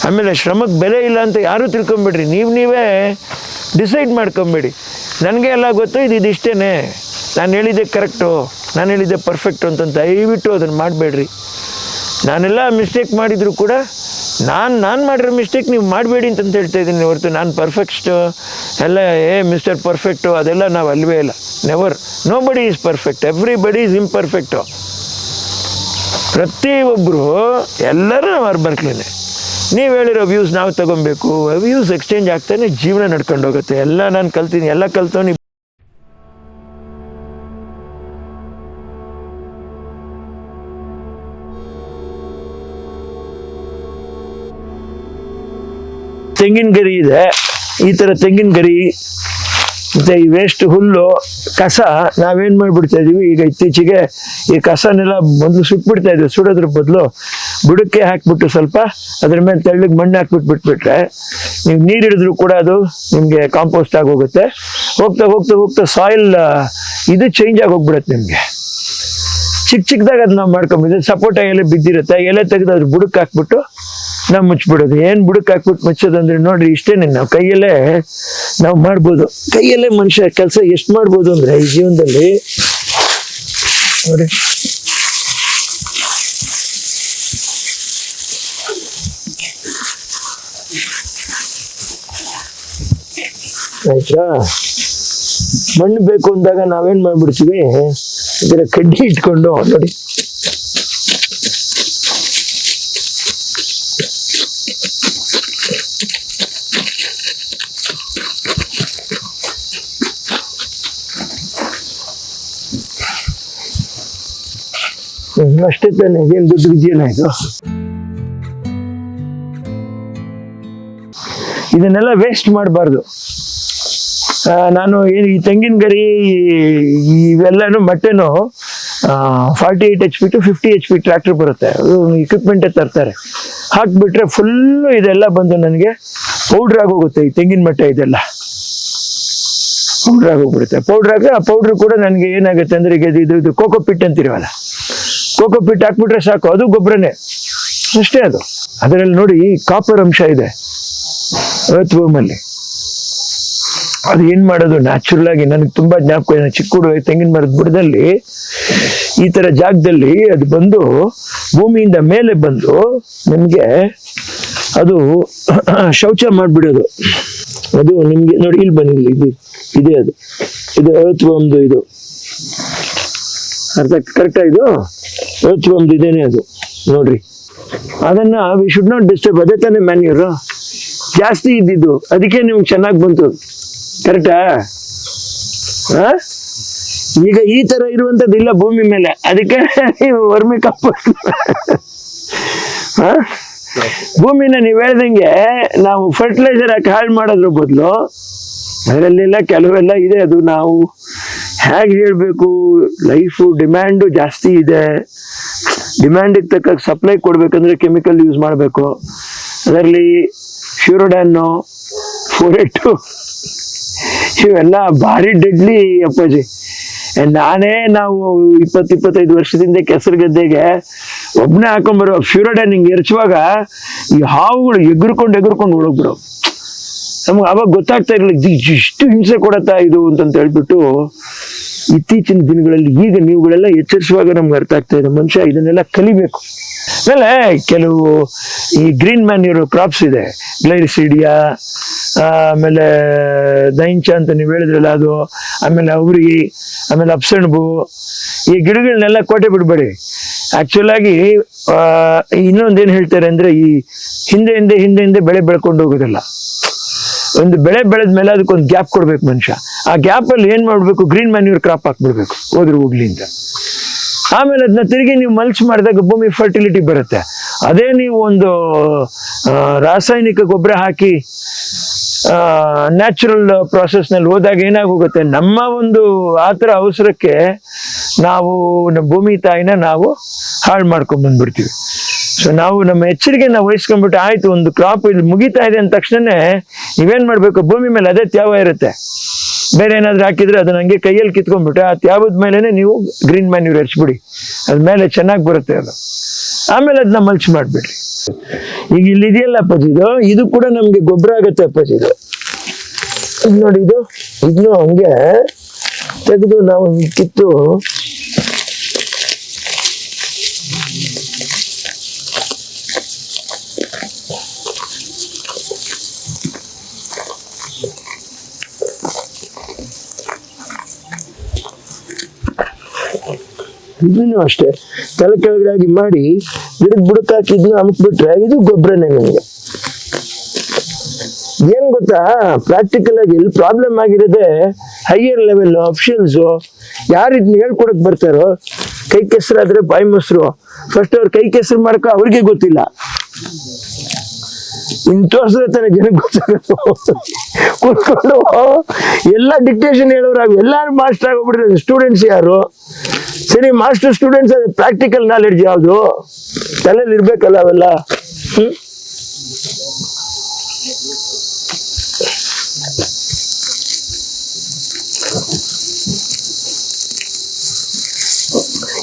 ಆಮೇಲೆ ಶ್ರಮಕ್ಕೆ ಬೆಲೆ ಇಲ್ಲ ಅಂತ ಯಾರೂ ತಿಳ್ಕೊಂಬಿಡ್ರಿ? ನೀವು ನೀವೇ ಡಿಸೈಡ್ ಮಾಡ್ಕೊಂಬೇಡಿ. ನನಗೆ ಎಲ್ಲ ಗೊತ್ತು, ಇದು ಇದಿಷ್ಟೇ ನಾನು ಹೇಳಿದ್ದೆ ಕರೆಕ್ಟು ನಾನು ಹೇಳಿದ್ದೆ ಪರ್ಫೆಕ್ಟು ಅಂತ ದಯವಿಟ್ಟು ಅದನ್ನು ಮಾಡಬೇಡ್ರಿ. ನಾನೆಲ್ಲ ಮಿಸ್ಟೇಕ್ ಮಾಡಿದರೂ ಕೂಡ ನಾನು ನಾನು ಮಾಡಿರೋ ಮಿಸ್ಟೇಕ್ ನೀವು ಮಾಡಬೇಡಿ ಅಂತಂತ ಹೇಳ್ತಾ ಇದ್ದೀನಿ ಹೊರತು. ನಾನು ಪರ್ಫೆಕ್ಟು ಎಲ್ಲ, ಏ ಮಿಸ್ಟರ್ ಪರ್ಫೆಕ್ಟು ಅದೆಲ್ಲ ನಾವು ಅಲ್ವೇ ಇಲ್ಲ. Never nobody is perfect everybody is imperfect ಪ್ರತಿಯೊಬ್ಬರು ಎಲ್ಲರೂ ನಾವು ನೀವು ಹೇಳಿರೋ ವ್ಯೂಸ್ ನಾವು ತಗೊಬೇಕು. ವ್ಯೂಸ್ ಎಕ್ಸ್ಚೇಂಜ್ ಆಗ್ತಾನೆ ಜೀವನ ನಡ್ಕೊಂಡು ಹೋಗುತ್ತೆ. ಎಲ್ಲ ನಾನು ಕಲ್ತೀನಿ, ಎಲ್ಲ ಕಲ್ತವನಿ ತೆಂಗಿನ ಗರಿ ಇದೆ. ಈ ಥರ ತೆಂಗಿನ ಗರಿ, ಮತ್ತು ಈ ವೇಸ್ಟ್ ಹುಲ್ಲು, ಕಸ, ನಾವೇನು ಮಾಡಿಬಿಡ್ತಾ ಇದೀವಿ? ಈಗ ಇತ್ತೀಚೆಗೆ ಈ ಕಸನೆಲ್ಲ ಮೊದಲು ಸುಟ್ಬಿಡ್ತಾ ಇದ್ವಿ ಸುಡೋದ್ರ ಬದಲು ಬುಡಕ್ಕೆ ಹಾಕ್ಬಿಟ್ಟು ಸ್ವಲ್ಪ ಅದ್ರ ಮೇಲೆ ತೆಳ್ಳಗೆ ಮಣ್ಣು ಹಾಕ್ಬಿಟ್ಟು ಬಿಟ್ಬಿಟ್ರೆ ನೀವು ನೀರು ಹಿಡಿದ್ರು ಕೂಡ ಅದು ನಿಮಗೆ ಕಾಂಪೋಸ್ಟ್ ಆಗಿ ಹೋಗುತ್ತೆ ಹೋಗ್ತಾ ಹೋಗ್ತಾ ಹೋಗ್ತಾ ಸಾಯಿಲ್ ಇದು ಚೇಂಜ್ ಆಗಿ ಹೋಗ್ಬಿಡುತ್ತೆ ನಿಮಗೆ. ಚಿಕ್ಕ ಚಿಕ್ಕದಾಗ ಅದು ನಾವು ಮಾಡ್ಕೊಂಬಿದ್ದೆ ಸಪೋಟ ಎಲೆ ಬಿದ್ದಿರುತ್ತೆ. ಎಲೆ ತೆಗೆದು ಅದ್ರ ಬುಡಕ್ಕೆ ಹಾಕ್ಬಿಟ್ಟು ನಾವು ಮುಚ್ಚಿಬಿಡೋದು ಏನು ಬುಡಕ್ಕೆ ಹಾಕ್ಬಿಟ್ಟು ಮುಚ್ಚೋದು ಅಂದ್ರೆ ನೋಡ್ರಿ, ಇಷ್ಟೇನೆ ನಾವು ಕೈಯಲ್ಲೇ ನಾವು ಮಾಡ್ಬೋದು. ಕೈಯಲ್ಲೇ ಮನುಷ್ಯ ಕೆಲಸ ಎಷ್ಟು ಮಾಡ್ಬೋದು ಅಂದ್ರೆ ಈ ಜೀವನದಲ್ಲಿ? ನೋಡಿ ಆಯ್ತಾ? ಮಣ್ಣು ಬೇಕು ಅಂದಾಗ ನಾವೇನ್ ಮಾಡ್ಬಿಡ್ತೀವಿ? ಇದರ ಕಡ್ಡಿ ಇಟ್ಕೊಂಡು, ನೋಡಿ. ಅಷ್ಟೇ ತಾನೆ ಏನ್ ದುಡ್ಡು ಇದು ಇದನ್ನೆಲ್ಲ ವೇಸ್ಟ್ ಮಾಡಬಾರ್ದು. ನಾನು ಈ ತೆಂಗಿನ ಗರಿ ಇವೆಲ್ಲನೂ ಮಟ್ಟೆನು forty eight H P to fifty H P tractor ಬರುತ್ತೆ. ಇಕ್ವಿಪ್ಮೆಂಟೇ ತರ್ತಾರೆ. ಹಾಕ್ಬಿಟ್ರೆ ಫುಲ್ಲು ಇದೆಲ್ಲ ಬಂದು ನನಗೆ ಪೌಡ್ರ್ ಆಗೋಗುತ್ತೆ ಈ ತೆಂಗಿನ ಮಟ್ಟೆ ಇದೆಲ್ಲ. ಪೌಡ್ರ್ ಆಗೋಗ್ಬಿಡುತ್ತೆ. ಪೌಡ್ರ್ ಆಗ ಆ ಪೌಡ್ರ್ ಕೂಡ ನನಗೆ ಏನಾಗುತ್ತೆ ಅಂದರೆ ಈಗ ಇದು ಇದು ಕೋಕೋ ಪಿಟ್ ಅಂತಿರವಲ್ಲ. ಕೋಕೋ ಪಿಟ್ ಹಾಕ್ಬಿಟ್ರೆ ಸಾಕು, ಅದು ಗೊಬ್ಬರನೇ. ಅಷ್ಟೇ ಅದು. ಅದರಲ್ಲಿ ನೋಡಿ ಕಾಪರ್ ಅಂಶ ಇದೆ. ಅರ್ತ್ ಭೂಮಲ್ಲಿ ಅದು ಏನು ಮಾಡೋದು? ನ್ಯಾಚುರಲ್ ಆಗಿ ನನಗೆ ತುಂಬಾ ಜ್ಞಾಪಕ ಇದೆ. ಚಿಕ್ಕ ಹುಡುಗ ತೆಂಗಿನ ಮರದ ಬುಡದಲ್ಲಿ ಈ ತರ ಜಾಗದಲ್ಲಿ ಅದು ಬಂದು ಭೂಮಿಯಿಂದ ಮೇಲೆ ಬಂದು ನಿಮ್ಗೆ ಅದು ಶೌಚ ಮಾಡ್ಬಿಡೋದು. ಅದು ನಿಮಗೆ ನೋಡಿ, ಇಲ್ಲಿ ಬನ್ನಿ ಇದು, ಇದೆ ಅದು. ಇದು ಅರ್ತ್ ಬಾಂಬ್ದು ಇದು. ಅರ್ಥ ಕರೆಕ್ಟಾ ಇದು ಒಂದು ಇದೇನೆ ಅದು. ನೋಡ್ರಿ. ಅದನ್ನ ವಿ ಶುಡ್ ನಾಟ್ ಡಿಸ್ಟರ್ಬ್ ಅದೇ ತಾನೇ ಮ್ಯಾನ್ಯೂರು ಜಾಸ್ತಿ ಇದ್ದಿದ್ದು. ಅದಕ್ಕೆ ನಿಮ್ಗೆ ಚೆನ್ನಾಗಿ ಬಂತು. ಕರೆಕ್ಟಾ ಈಗ ಈ ತರ ಇರುವಂತದ್ದು ಇಲ್ಲ ಭೂಮಿ ಮೇಲೆ. ಅದಕ್ಕೆ ನೀವು ವರ್ಮಿ ಕಪ್ಪ ಭೂಮಿನ ನೀವು ಹೇಳ್ದಂಗೆ ನಾವು ಫರ್ಟಿಲೈಸರ್ ಹಾಕಿ ಹಾಳು ಮಾಡೋದ್ರ ಬದಲು, ಅದರಲ್ಲೆಲ್ಲ ಕೆಲವೆಲ್ಲ ಇದೆ. ಅದು ನಾವು ಹೇಗೆ ಹೇಳಬೇಕು? ಲೈಫು ಡಿಮ್ಯಾಂಡು ಜಾಸ್ತಿ ಇದೆ. ಡಿಮ್ಯಾಂಡಿಗೆ ತಕ್ಕ ಸಪ್ಲೈ ಕೊಡಬೇಕಂದ್ರೆ ಕೆಮಿಕಲ್ ಯೂಸ್ ಮಾಡಬೇಕು. ಅದರಲ್ಲಿ ಫ್ಯೂರೋಡ್ಯಾನು ಫೋರೆಟ್ಟು ಇವೆಲ್ಲ ಭಾರಿ ಡೆಡ್ಲಿ ಅಪ್ಪಾಜಿ. ನಾನೇ ನಾವು ಇಪ್ಪತ್ತು, ಇಪ್ಪತ್ತೈದು ವರ್ಷದಿಂದ ಕೆಸರು ಗದ್ದೆಗೆ ಒಬ್ಬನೇ ಹಾಕೊಂಡ್ಬರೋ ಫ್ಯೂರೋಡ್ಯಾನ್ ಹಿಂಗೆ ಎರಚುವಾಗ ಈ ಹಾವುಗಳು ಎಗ್ರುಕೊಂಡು, ಎಗರ್ಕೊಂಡು ಹೋಗ್ಬಿಡು ನಮ್ಗೆ ಅವಾಗ ಗೊತ್ತಾಗ್ತಾ ಇರಲಿಲ್ಲ ಇಷ್ಟು ಹಿಂಸೆ ಕೊಡತ್ತಾ ಇದು ಅಂತಂತ ಹೇಳ್ಬಿಟ್ಟು ಇತ್ತೀಚಿನ ದಿನಗಳಲ್ಲಿ ಈಗ ನೀವುಗಳೆಲ್ಲ ಎಚ್ಚರಿಸುವಾಗ ನಮ್ಗೆ ಅರ್ಥ ಆಗ್ತಾ ಇದೆ. ಮನುಷ್ಯ ಇದನ್ನೆಲ್ಲ ಕಲಿಬೇಕು. ಆಮೇಲೆ ಕೆಲವು ಈ ಗ್ರೀನ್ ಮ್ಯಾನ್ ಇರೋ ಕ್ರಾಪ್ಸ್ ಇದೆ. ಗ್ಲೈರಿಸಿಡಿಯಾ, ಆಮೇಲೆ ದೈಂಚ ಅಂತ ನೀವು ಹೇಳಿದ್ರಲ್ಲ ಅದು, ಆಮೇಲೆ ಅವ್ರಿಗೆ ಆಮೇಲೆ ಅಪ್ಸಣ್ಬು, ಈ ಗಿಡಗಳನ್ನೆಲ್ಲ ಕೋಟೆ ಬಿಡಬೇಡಿ. ಆಕ್ಚುಲ್ ಆಗಿ ಏನು ಹೇಳ್ತಾರೆ ಅಂದ್ರೆ ಈ ಹಿಂದೆ ಹಿಂದೆ ಹಿಂದೆ ಹಿಂದೆ ಬೆಳೆ ಬೆಳ್ಕೊಂಡು ಹೋಗೋದಿಲ್ಲ. ಒಂದು ಬೆಳೆ ಬೆಳೆದ ಮೇಲೆ ಅದಕ್ಕೊಂದು ಗ್ಯಾಪ್ ಕೊಡ್ಬೇಕು ಮನುಷ್ಯ. ಆ ಗ್ಯಾಪ್ ಅಲ್ಲಿ ಏನ್ ಮಾಡ್ಬೇಕು? ಗ್ರೀನ್ ಮ್ಯಾನ್ಯೂರ್ ಕ್ರಾಪ್ ಹಾಕ್ಬಿಡ್ಬೇಕು. ಹೋದ್ರು ಅಂತ. ಆಮೇಲೆ ಅದನ್ನ ತಿರುಗಿ ನೀವು ಮಲ್ಚ್ ಮಾಡಿದಾಗ ಭೂಮಿ ಫರ್ಟಿಲಿಟಿ ಬರುತ್ತೆ. ಅದೇ ನೀವು ಒಂದು ರಾಸಾಯನಿಕ ಗೊಬ್ಬರ ಹಾಕಿ ನ್ಯಾಚುರಲ್ನಲ್ಲಿ ಹೋದಾಗ ಏನಾಗೋಗುತ್ತೆ? ನಮ್ಮ ಒಂದು ಆ ಥರ ಅವಸರಕ್ಕೆ ನಾವು ನಮ್ಮ ಭೂಮಿ ತಾಯಿನ ನಾವು ಹಾಳು ಮಾಡ್ಕೊಂಡ್ ಬಂದ್ಬಿಡ್ತೀವಿ. ಸೊ ನಾವು ನಮ್ಮ ಎಚ್ಚರಿಕೆ ನಾವು ವಹಿಸ್ಕೊಂಡ್ಬಿಟ್ಟು ಆಯ್ತು, ಒಂದು ಕ್ರಾಪ್ ಇಲ್ಲಿ ಮುಗಿತಾ ಇದೆ ಅಂದ ತಕ್ಷಣನೇ ನೀವೇನ್ ಮಾಡಬೇಕು? ಭೂಮಿ ಮೇಲೆ ಅದೇ ತ್ಯಾವ ಇರುತ್ತೆ. ಬೇರೆ ಏನಾದ್ರು ಹಾಕಿದ್ರೆ ಅದನ್ನ ಹಂಗೆ ಕೈಯಲ್ಲಿ ಕಿತ್ಕೊಂಡ್ಬಿಟ್ಟು ಆ ತ್ಯಾವದ ಮೇಲೆನೆ ನೀವು ಗ್ರೀನ್ ಮ್ಯಾನ್ಯೂರ್ ಹಚ್ಬಿಡಿ ಅದ ಮೇಲೆ ಚೆನ್ನಾಗಿ ಬರುತ್ತೆ ಅದು. ಆಮೇಲೆ ಅದನ್ನ ಮಲ್ಚ್ ಮಾಡ್ಬಿಡ್ರಿ. ಈಗ ಇಲ್ಲಿ ಇದೆಯಲ್ಲ ಅಪ್ಪಾಜಿ ಇದು. ಕೂಡ ನಮಗೆ ಗೊಬ್ಬರ ಆಗುತ್ತೆ ಅಪ್ಪಾಜಿ ಇದು. ನೋಡಿ ಇದು. ಇದನ್ನು ಹಂಗೆ ತೆಗೆದು ನಾವು ಕಿತ್ತು ಇದನ್ನು ಅಷ್ಟೇ ತಲೆ ಕೆಳಗಡೆ ಮಾಡಿ ಗಿಡದ ಬುಡಕ್ ಹಾಕಿ ಇದನ್ನ ಅಮಕ್ಬಿಟ್ರೆ ಇದು ಗೊಬ್ಬರನೇ ನನಗೆ ಏನ್ ಗೊತ್ತಾ? ಪ್ರಾಕ್ಟಿಕಲ್ ಆಗಿ ಇಲ್ಲಿ ಪ್ರಾಬ್ಲಮ್ ಆಗಿರೋದೆ ಹೈಯರ್ ಲೆವೆಲ್ ಅಫಿಷಿಯಲ್ಸ್ ಯಾರು ಇದನ್ನ ಹೇಳ್ಕೊಡಕ್ ಬರ್ತಾರೋ, ಕೈ ಕೆಸರಾದ್ರೆ ಬಾಯಿ ಮೊಸರು. ಫಸ್ಟ್ ಅವ್ರ ಕೈ ಕೆಸರು ಮಾಡಕ ಅವ್ರಿಗೆ ಗೊತ್ತಿಲ್ಲ. ಇಂಥವ್ರ ತಾನೆ ಜನಕ್ಕೆ ಗೊತ್ತಾಗುತ್ತೆ ಕುತ್ಕೊಂಡು ಎಲ್ಲ ಡಿಕ್ಟೇಷನ್ ಹೇಳೋರಾಗ ಎಲ್ಲರೂ ಮಾಸ್ಟರ್ ಆಗೋಗ್ಬಿಟ್ಟಿದ್ದಾರೆ. ಸ್ಟೂಡೆಂಟ್ಸ್ ಯಾರು? ಸರಿ ಮಾಸ್ಟರ್ ಸ್ಟೂಡೆಂಟ್ಸ್ ಪ್ರಾಕ್ಟಿಕಲ್ ನಾಲೆಡ್ಜ್ ಯಾವುದು? ತಲೆಯಲ್ಲಿ ಇರ್ಬೇಕಲ್ಲ ಅವೆಲ್ಲ.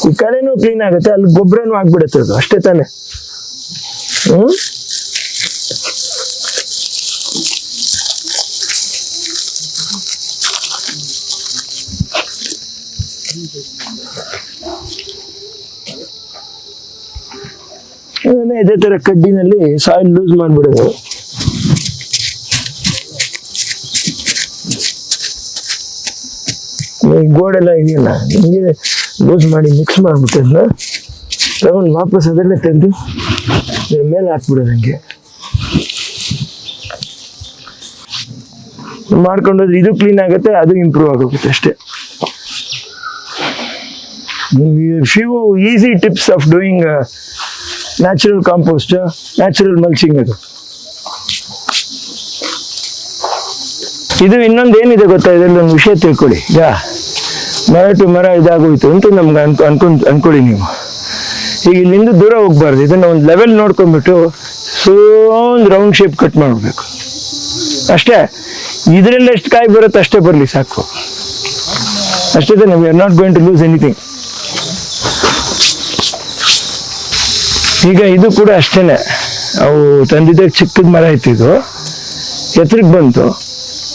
ಈ ಕಡೆನೂ ಕ್ಲೀನ್ ಆಗುತ್ತೆ, ಅಲ್ಲಿ ಗೊಬ್ಬರನೂ ಆಗ್ಬಿಡುತ್ತೆ ಅದು, ಅಷ್ಟೇ ತಾನೆ. ಹ್ಮ್? ಇದೇ ತರ ಕಡ್ಡಿನಲ್ಲಿ ಸಾಯಿಲ್ ಲೂಸ್ ಮಾಡ್ಬಿಡೋದು ಗೋಡೆಲ್ಲ ಇದೆಯಲ್ಲ, ಹಿಂಗೆ ಲೂಸ್ ಮಾಡಿ ಮಿಕ್ಸ್ ಮಾಡ್ಬಿಟ್ಟು ಅದನ್ನ ತಗೊಂಡು ವಾಪಸ್ ಅದನ್ನೇ ತೆಗೆದು ಇದ್ರ ಮೇಲೆ ಹಾಕ್ಬಿಡೋದು ಹಂಗೆ. ಮಾಡ್ಕೊಂಡೋದ್ರೆ ಇದು ಕ್ಲೀನ್ ಆಗುತ್ತೆ, ಅದು ಇಂಪ್ರೂವ್ ಆಗೋಗುತ್ತೆ ಅಷ್ಟೇ. Few easy tips of doing natural compost natural mulching ಅದು. ಇದು ಇನ್ನೊಂದು ಏನಿದೆ ಗೊತ್ತಾ? ಇದರಲ್ಲಿ ಒಂದು ವಿಷಯ ತಿಳ್ಕೊಳ್ಳಿ. ಯಾ? ಮರ ಟು ಮರ ಇದಾಗೋಯ್ತು ಅಂತ ನಮ್ಗೆ ಅನ್ಕೊ ಅನ್ಕೊಂಡ್ ಅನ್ಕೊಳ್ಳಿ ನೀವು. ಈಗ ಇಲ್ಲಿಂದ ದೂರ ಹೋಗ್ಬಾರ್ದು. ಇದನ್ನ ಒಂದು ಲೆವೆಲ್ ನೋಡ್ಕೊಂಡ್ಬಿಟ್ಟು ಒಂದು ರೌಂಡ್ ಶೇಪ್ ಕಟ್ ಮಾಡಬೇಕು. ಅಷ್ಟೇ ಇದರಲ್ಲಿ ಎಷ್ಟು ಕಾಯಿ ಬರುತ್ತೆ ಅಷ್ಟೇ ಬರಲಿ ಸಾಕು. ಅಷ್ಟೇ are not going to lose anything ಈಗ ಇದು ಕೂಡ ಅಷ್ಟೇನೆ. ಅವು ತಂದಿದ್ದಾಗ ಚಿಕ್ಕದ ಮರ ಇತ್ತಿದ್ದು ಎತ್ತರಕ್ಕೆ ಬಂತು.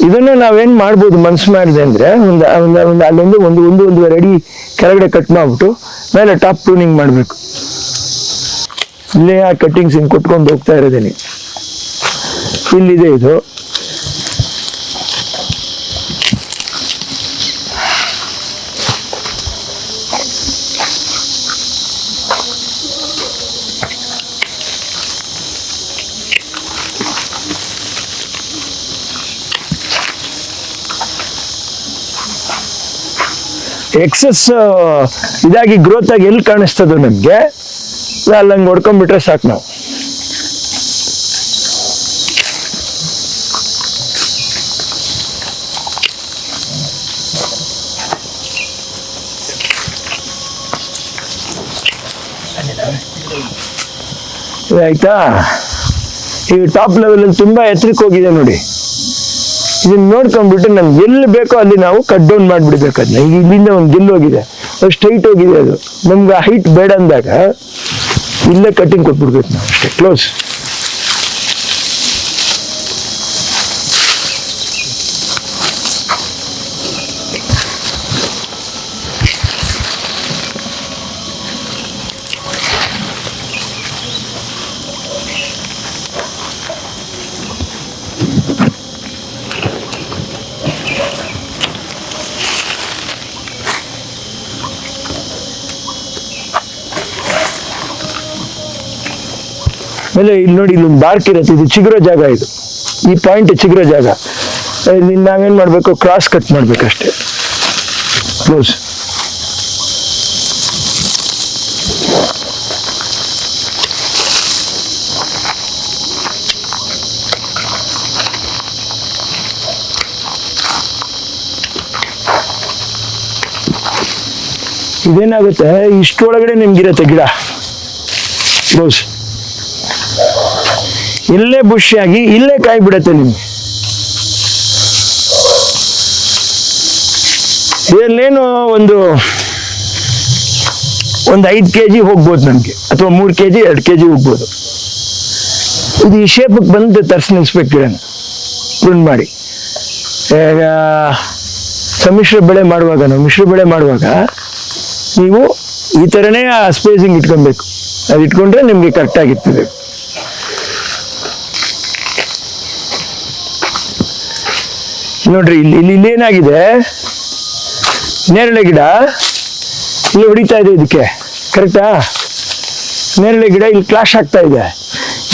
ಇದನ್ನು ನಾವೇನು ಮಾಡ್ಬೋದು ಮನ್ಸು ಮಾಡಿದೆ ಅಂದರೆ ಒಂದು ಒಂದು ಒಂದು ಅಲ್ಲೊಂದು ಒಂದು ಒಂದು, ಒಂದೂವರೆ ಅಡಿ ಕೆಳಗಡೆ ಕಟ್ ಮಾಡ್ಬಿಟ್ಟು ಮೇಲೆ ಟಾಪ್ ಟೂನಿಂಗ್ ಮಾಡಬೇಕು. ಇಲ್ಲೇ ಆ ಕಟ್ಟಿಂಗ್ಸ್ ಹಿಂಗೆ ಕೊಟ್ಕೊಂಡು ಹೋಗ್ತಾ ಇರೋದೇನೆ. ಇಲ್ಲಿದೆ ಇದು. ಎಕ್ಸಸ್ ಇದಾಗಿ ಗ್ರೋತ್ ಆಗಿ ಎಲ್ಲಿ ಕಾಣಿಸ್ತದೋ ನಮಗೆ ಅಲ್ಲಿ ಹಂಗೆ ಹೊಡ್ಕೊಂಡ್ಬಿಟ್ರೆ ಸಾಕು ನಾವು. ಆಯ್ತಾ? ಈ ಟಾಪ್ ಲೆವೆಲಲ್ಲಿ ತುಂಬಾ ಎತ್ತರಕ್ಕೆ ಹೋಗಿದೆ ನೋಡಿ. ಇದನ್ನ ನೋಡ್ಕೊಂಡ್ಬಿಟ್ಟು ನಮ್ಗೆ ಎಲ್ಲಿ ಬೇಕೋ ಅಲ್ಲಿ ನಾವು ಕಟ್ ಡೌನ್ ಮಾಡಿಬಿಡ್ಬೇಕು ಅದನ್ನ ಈಗ ಇಲ್ಲಿಂದ ಒಂದು ಗಿಲ್ ಹೋಗಿದೆ. ಅದು ಸ್ಟ್ರೈಟ್ ಹೋಗಿದೆ ಅದು. ನಮ್ಗೆ ಹೈಟ್ ಬೇಡ ಅಂದಾಗ ಇಲ್ಲೇ ಕಟ್ಟಿಂಗ್ ಕೊಟ್ಬಿಡ್ಬೇಕು ನಾವು ಅಷ್ಟೇ. ಕ್ಲೋಸ್ ಆಮೇಲೆ ಇಲ್ಲಿ ನೋಡಿ ಇಲ್ಲೊಂದು ಬಾರ್ಕ್ ಇರುತ್ತೆ, ಇದು ಚಿಗುರೋ ಜಾಗ ಇದು. ಈ ಪಾಯಿಂಟ್ ಚಿಗುರೋ ಜಾಗ. ಇಲ್ಲಿ ನಾವೇನ್ ಮಾಡ್ಬೇಕು? ಕ್ರಾಸ್ ಕಟ್ ಮಾಡ್ಬೇಕಷ್ಟೇ. ಕ್ಲೋಸ್ ಇದೇನಾಗುತ್ತೆ? ಇಷ್ಟೊಳಗಡೆ ನಿಮ್ಗಿರತ್ತೆ ಗಿಡ. ಕ್ಲೋಸ್ ಇಲ್ಲೇ ಬುಷಿಯಾಗಿ, ಇಲ್ಲೇ ಕಾಯಿ ಬಿಡತ್ತೆ ನಿಮ್ಗೆ. ಇದರಲ್ಲೇನು ಒಂದು ಒಂದು ಐದು ಕೆ ಜಿ ಹೋಗ್ಬೋದು ನನಗೆ ಅಥವಾ ಮೂರು ಕೆ ಜಿ ಎರಡು ಕೆ ಜಿ ಹೋಗ್ಬೋದು. ಇದು ಈ ಶೇಪಕ್ಕೆ ಬಂದು ತರ್ಸಿ ನಿಲ್ಸ್ಬೇಕು ಗಿಡನ ಪ್ರುನ್ ಮಾಡಿ. ಈಗ, ಸಮ್ಮಿಶ್ರ ಬೆಳೆ ಮಾಡುವಾಗ, ನಾವು ಮಿಶ್ರ ಬೆಳೆ ಮಾಡುವಾಗ, ನೀವು ಈ ಥರನೇ ಆ ಸ್ಪೇಸಿಂಗ್ ಇಟ್ಕೊಬೇಕು. ಅದು ಇಟ್ಕೊಂಡ್ರೆ ನಿಮಗೆ ಕರೆಕ್ಟಾಗಿರ್ತದೆ ನೋಡ್ರಿ, ಇಲ್ಲಿ ಇಲ್ಲಿ ಇಲ್ಲಿ ಏನಾಗಿದೆ? ನೇರಳೆ ಗಿಡ. ಇಲ್ಲಿ ಹೊಡಿತಾ ಇದೆ ಇದಕ್ಕೆ. ಕರೆಕ್ಟಾ? ನೇರಳೆ ಗಿಡ ಇಲ್ಲಿ ಕ್ಲಾಶ್ ಆಗ್ತಾ ಇದೆ.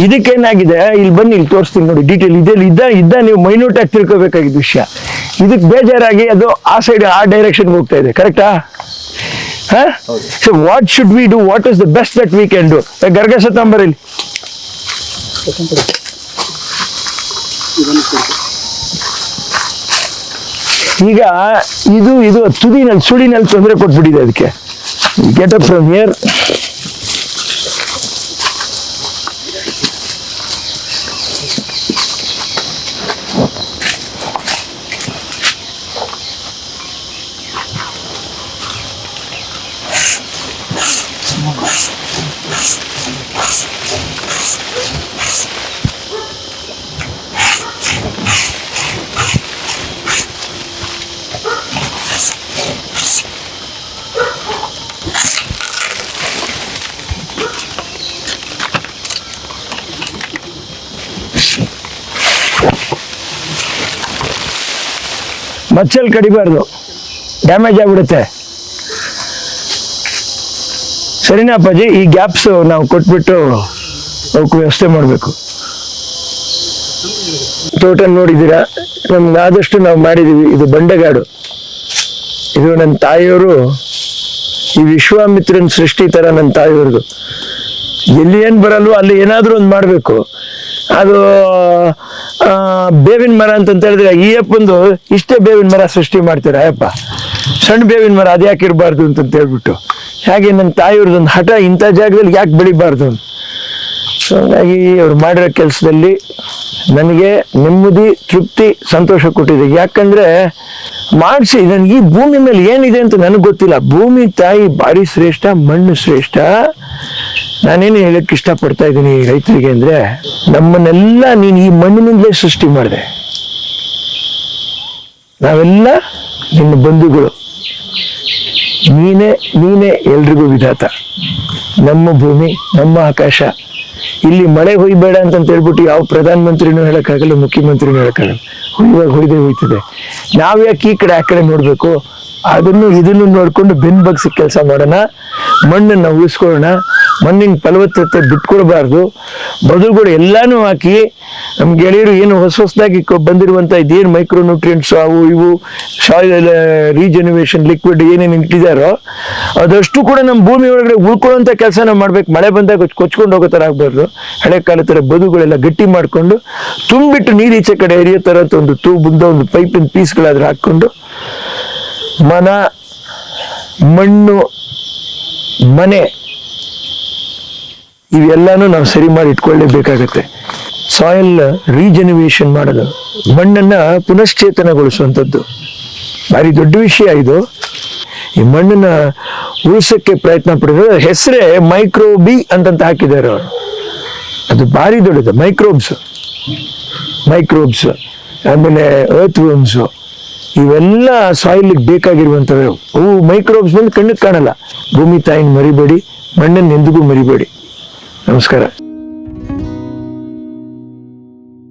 ಇದಕ್ಕೇನಾಗಿದೆ ಇಲ್ಲಿ ಬನ್ನಿ, ಇಲ್ಲಿ ತೋರಿಸ್ತೀನಿ ನೋಡಿ ಡೀಟೇಲ್ ಇದೆ ಇದ್ದ ಇದ್ದ ನೀವು ಮೈನ್ಯೂಟ್ ಆಗಿ ತಿಳ್ಕೋಬೇಕಾಗಿದ್ದ ವಿಷಯ. ಇದಕ್ಕೆ ಬೇಜಾರಾಗಿ ಅದು ಆ ಸೈಡ್ ಆ ಡೈರೆಕ್ಷನ್ ಹೋಗ್ತಾ ಇದೆ. ಕರೆಕ್ಟಾ? So what should we do what is the best that we can do ಗರ್ಗಸ ಇಲ್ಲಿ ಈಗ ಇದು ಇದು ತುದಿನಲ್ಲಿ ಸುಳಿನಲ್ಲಿ ತೊಂದರೆ ಕೊಟ್ಬಿಟ್ಟಿದೆ ಅದಕ್ಕೆ. ಗೆಟ್ ಅಪ್ ಫ್ರಮ್ ಹಿಯರ್ ಮಚ್ಚಲ್ ಕಡಿಬಾರ್ದು. ಡ್ಯಾಮೇಜ್ ಆಗಿಬಿಡುತ್ತೆ. ಸರಿನಾ ಅಪ್ಪಾಜಿ? ಈ ಗ್ಯಾಪ್ಸ್ ನಾವು ಕೊಟ್ಬಿಟ್ಟು ಅವಕ್ಕೆ ವ್ಯವಸ್ಥೆ ಮಾಡಬೇಕು. ತೋಟ ನೋಡಿದ್ದೀರಾ? ನಮ್ಗೆ ಆದಷ್ಟು ನಾವು ಮಾಡಿದ್ದೀವಿ. ಇದು ಬಂಡೆಗಾಡು. ಇದು ನನ್ನ ತಾಯಿಯವರು, ಈ ವಿಶ್ವಾಮಿತ್ರನ ಸೃಷ್ಟಿ ಥರ ನನ್ನ ತಾಯಿಯವ್ರದ್ದು. ಎಲ್ಲಿ ಏನು ಬರಲ್ವೋ ಅಲ್ಲಿ ಏನಾದರೂ ಒಂದು ಮಾಡಬೇಕು. ಅದು ಬೇವಿನ ಮರ ಅಂತ ಹೇಳಿದ್ರೆ ಈ ಅಪ್ಪಂದು ಇಷ್ಟೇ ಬೇವಿನ ಮರ ಸೃಷ್ಟಿ ಮಾಡ್ತಾರೆ, ಅಯ್ಯಪ್ಪ. ಸಣ್ಣ ಬೇವಿನ ಮರ ಅದು ಯಾಕೆ ಇರಬಾರ್ದು ಅಂತಂತ ಹೇಳ್ಬಿಟ್ಟು. ಹಾಗೆ ನನ್ನ ತಾಯಿಯವ್ರದ್ದೊಂದು ಹಠ ಇಂಥ ಜಾಗದಲ್ಲಿ ಯಾಕೆ ಬೆಳಿಬಾರ್ದು ಅಂತ. ಸೊ ಹಾಗಾಗಿ ಅವ್ರು ಮಾಡಿರೋ ಕೆಲಸದಲ್ಲಿ ನನಗೆ ನೆಮ್ಮದಿ, ತೃಪ್ತಿ, ಸಂತೋಷ ಕೊಟ್ಟಿದೆ. ಯಾಕಂದ್ರೆ ಮಾಡಿಸಿ, ನನಗೆ ಈ ಭೂಮಿ ಮೇಲೆ ಏನಿದೆ ಅಂತ ನನಗೆ ಗೊತ್ತಿಲ್ಲ. ಭೂಮಿ, ತಾಯಿ ಬಾರಿ ಶ್ರೇಷ್ಠ, ಮಣ್ಣು ಶ್ರೇಷ್ಠ. ನಾನೇನು ಹೇಳಕ್ಕೆ ಇಷ್ಟಪಡ್ತಾ ಇದ್ದೀನಿ ರೈತರಿಗೆ ಅಂದ್ರೆ, ನಮ್ಮನ್ನೆಲ್ಲ ನೀನು ಈ ಮಣ್ಣಿನಿಂದಲೇ ಸೃಷ್ಟಿ ಮಾಡಿದೆ. ನಾವೆಲ್ಲ ನಿನ್ನ ಬಂಧುಗಳು. ನೀನೇ ನೀನೇ ಎಲ್ರಿಗೂ ವಿಧಾತ. ನಮ್ಮ ಭೂಮಿ, ನಮ್ಮ ಆಕಾಶ. ಇಲ್ಲಿ ಮಳೆ ಹೊಯ್ಬೇಡ ಅಂತ ಹೇಳ್ಬಿಟ್ಟು ಯಾವ ಪ್ರಧಾನ ಮಂತ್ರಿನೂ ಹೇಳಕ್ಕಾಗಲ್ಲ, ಮುಖ್ಯಮಂತ್ರಿನೂ ಹೇಳಕ್ಕಾಗಲ್ಲ. ಹೊಯ್ಯುವಾಗ ಹೊಯ್ದೇ ಹೋಯ್ತದೆ. ನಾವ್ ಯಾಕೆ ಈ ಕಡೆ ಆ ಕಡೆ ನೋಡ್ಬೇಕು? ಅದನ್ನು ಇದನ್ನು ನೋಡಿಕೊಂಡು ಬೆನ್ ಬಗ್ಸಿ ಕೆಲಸ ಮಾಡೋಣ, ಮಣ್ಣನ್ನು ಉಳಿಸ್ಕೊಳ್ಳೋಣ ಮಣ್ಣಿನ ಫಲವತ್ತತೆ ಬಿಟ್ಕೊಡ್ಬಾರ್ದು. ಬದುಗಳು ಎಲ್ಲಾನು ಹಾಕಿ, ನಮ್ಮ ಗೆಳೆಯರು ಏನು ಹೊಸ ಹೊಸದಾಗಿ ಬಂದಿರುವಂಥ ಇದೇನು ಮೈಕ್ರೋ ನ್ಯೂಟ್ರಿಯೆಂಟ್ಸ್ ಅವು ಇವು ಸಾಯಿಲ್ ರೀಜೆನ್ಯುವೇಷನ್ ಲಿಕ್ವಿಡ್ ಏನೇನು ಇಟ್ಟಿದ್ದಾರೋ ಅದಷ್ಟು ಕೂಡ ನಮ್ಮ ಭೂಮಿ ಒಳಗಡೆ ಉಳ್ಕೊಳ್ಳೋಂಥ ಕೆಲಸ ನಾವು ಮಾಡ್ಬೇಕು. ಮಳೆ ಬಂದಾಗ ಕೊಚ್ಕೊಂಡು ಹೋಗೋ ಥರ ಆಗಬಾರ್ದು. ಹಳೆ ಕಾಲದ ಥರ ಬದುಗಳೆಲ್ಲ ಗಟ್ಟಿ ಮಾಡಿಕೊಂಡು, ತುಂಬಿಟ್ಟು ನೀರು ಈಚೆ ಕಡೆ ಎರಿಯೋ ಥರ ಒಂದು ತೂಬುಂದ ಒಂದು ಪೈಪಿನ ಪೀಸ್ಗಳಾದ್ರೆ ಹಾಕ್ಕೊಂಡು ಮನ, ಮಣ್ಣು, ಮನೆ, ಇವೆಲ್ಲನೂ ನಾವು ಸರಿ ಮಾಡಿ ಇಟ್ಕೊಳ್ಳೇಬೇಕಾಗತ್ತೆ. ಸಾಯಿಲ್ ರೀಜನವೇಷನ್ ಮಾಡೋದು, ಮಣ್ಣನ್ನ ಪುನಶ್ಚೇತನಗೊಳಿಸುವಂಥದ್ದು. ಭಾರಿ ದೊಡ್ಡ ವಿಷಯ ಇದು. ಈ ಮಣ್ಣನ್ನ ಉಳಿಸೋಕ್ಕೆ ಪ್ರಯತ್ನ ಪಡಿದ್ರೆ ಹೆಸರೇ ಮೈಕ್ರೋಬಿ ಅಂತಂತ ಹಾಕಿದ್ದಾರೆ ಅವರು. ಅದು ಭಾರಿ ದೊಡ್ಡದು ಮೈಕ್ರೋಬ್ಸ್ ಮೈಕ್ರೋಬ್ಸ್ ಆಮೇಲೆ ಅರ್ತ್ ವರ್ಮ್ಸು ಇವೆಲ್ಲ ಸಾಯಿಲ್ಗೆ ಬೇಕಾಗಿರುವಂಥವು. ಅವು ಮೈಕ್ರೋಬ್ಸ್ ಬಂದು ಕಣ್ಣಿಗೆ ಕಾಣಲ್ಲ. ಭೂಮಿ ತಾಯಿನ ಮರಿಬೇಡಿ, ಮಣ್ಣನ್ನು ಎಂದಿಗೂ ಮರಿಬೇಡಿ. ನಮಸ್ಕಾರ.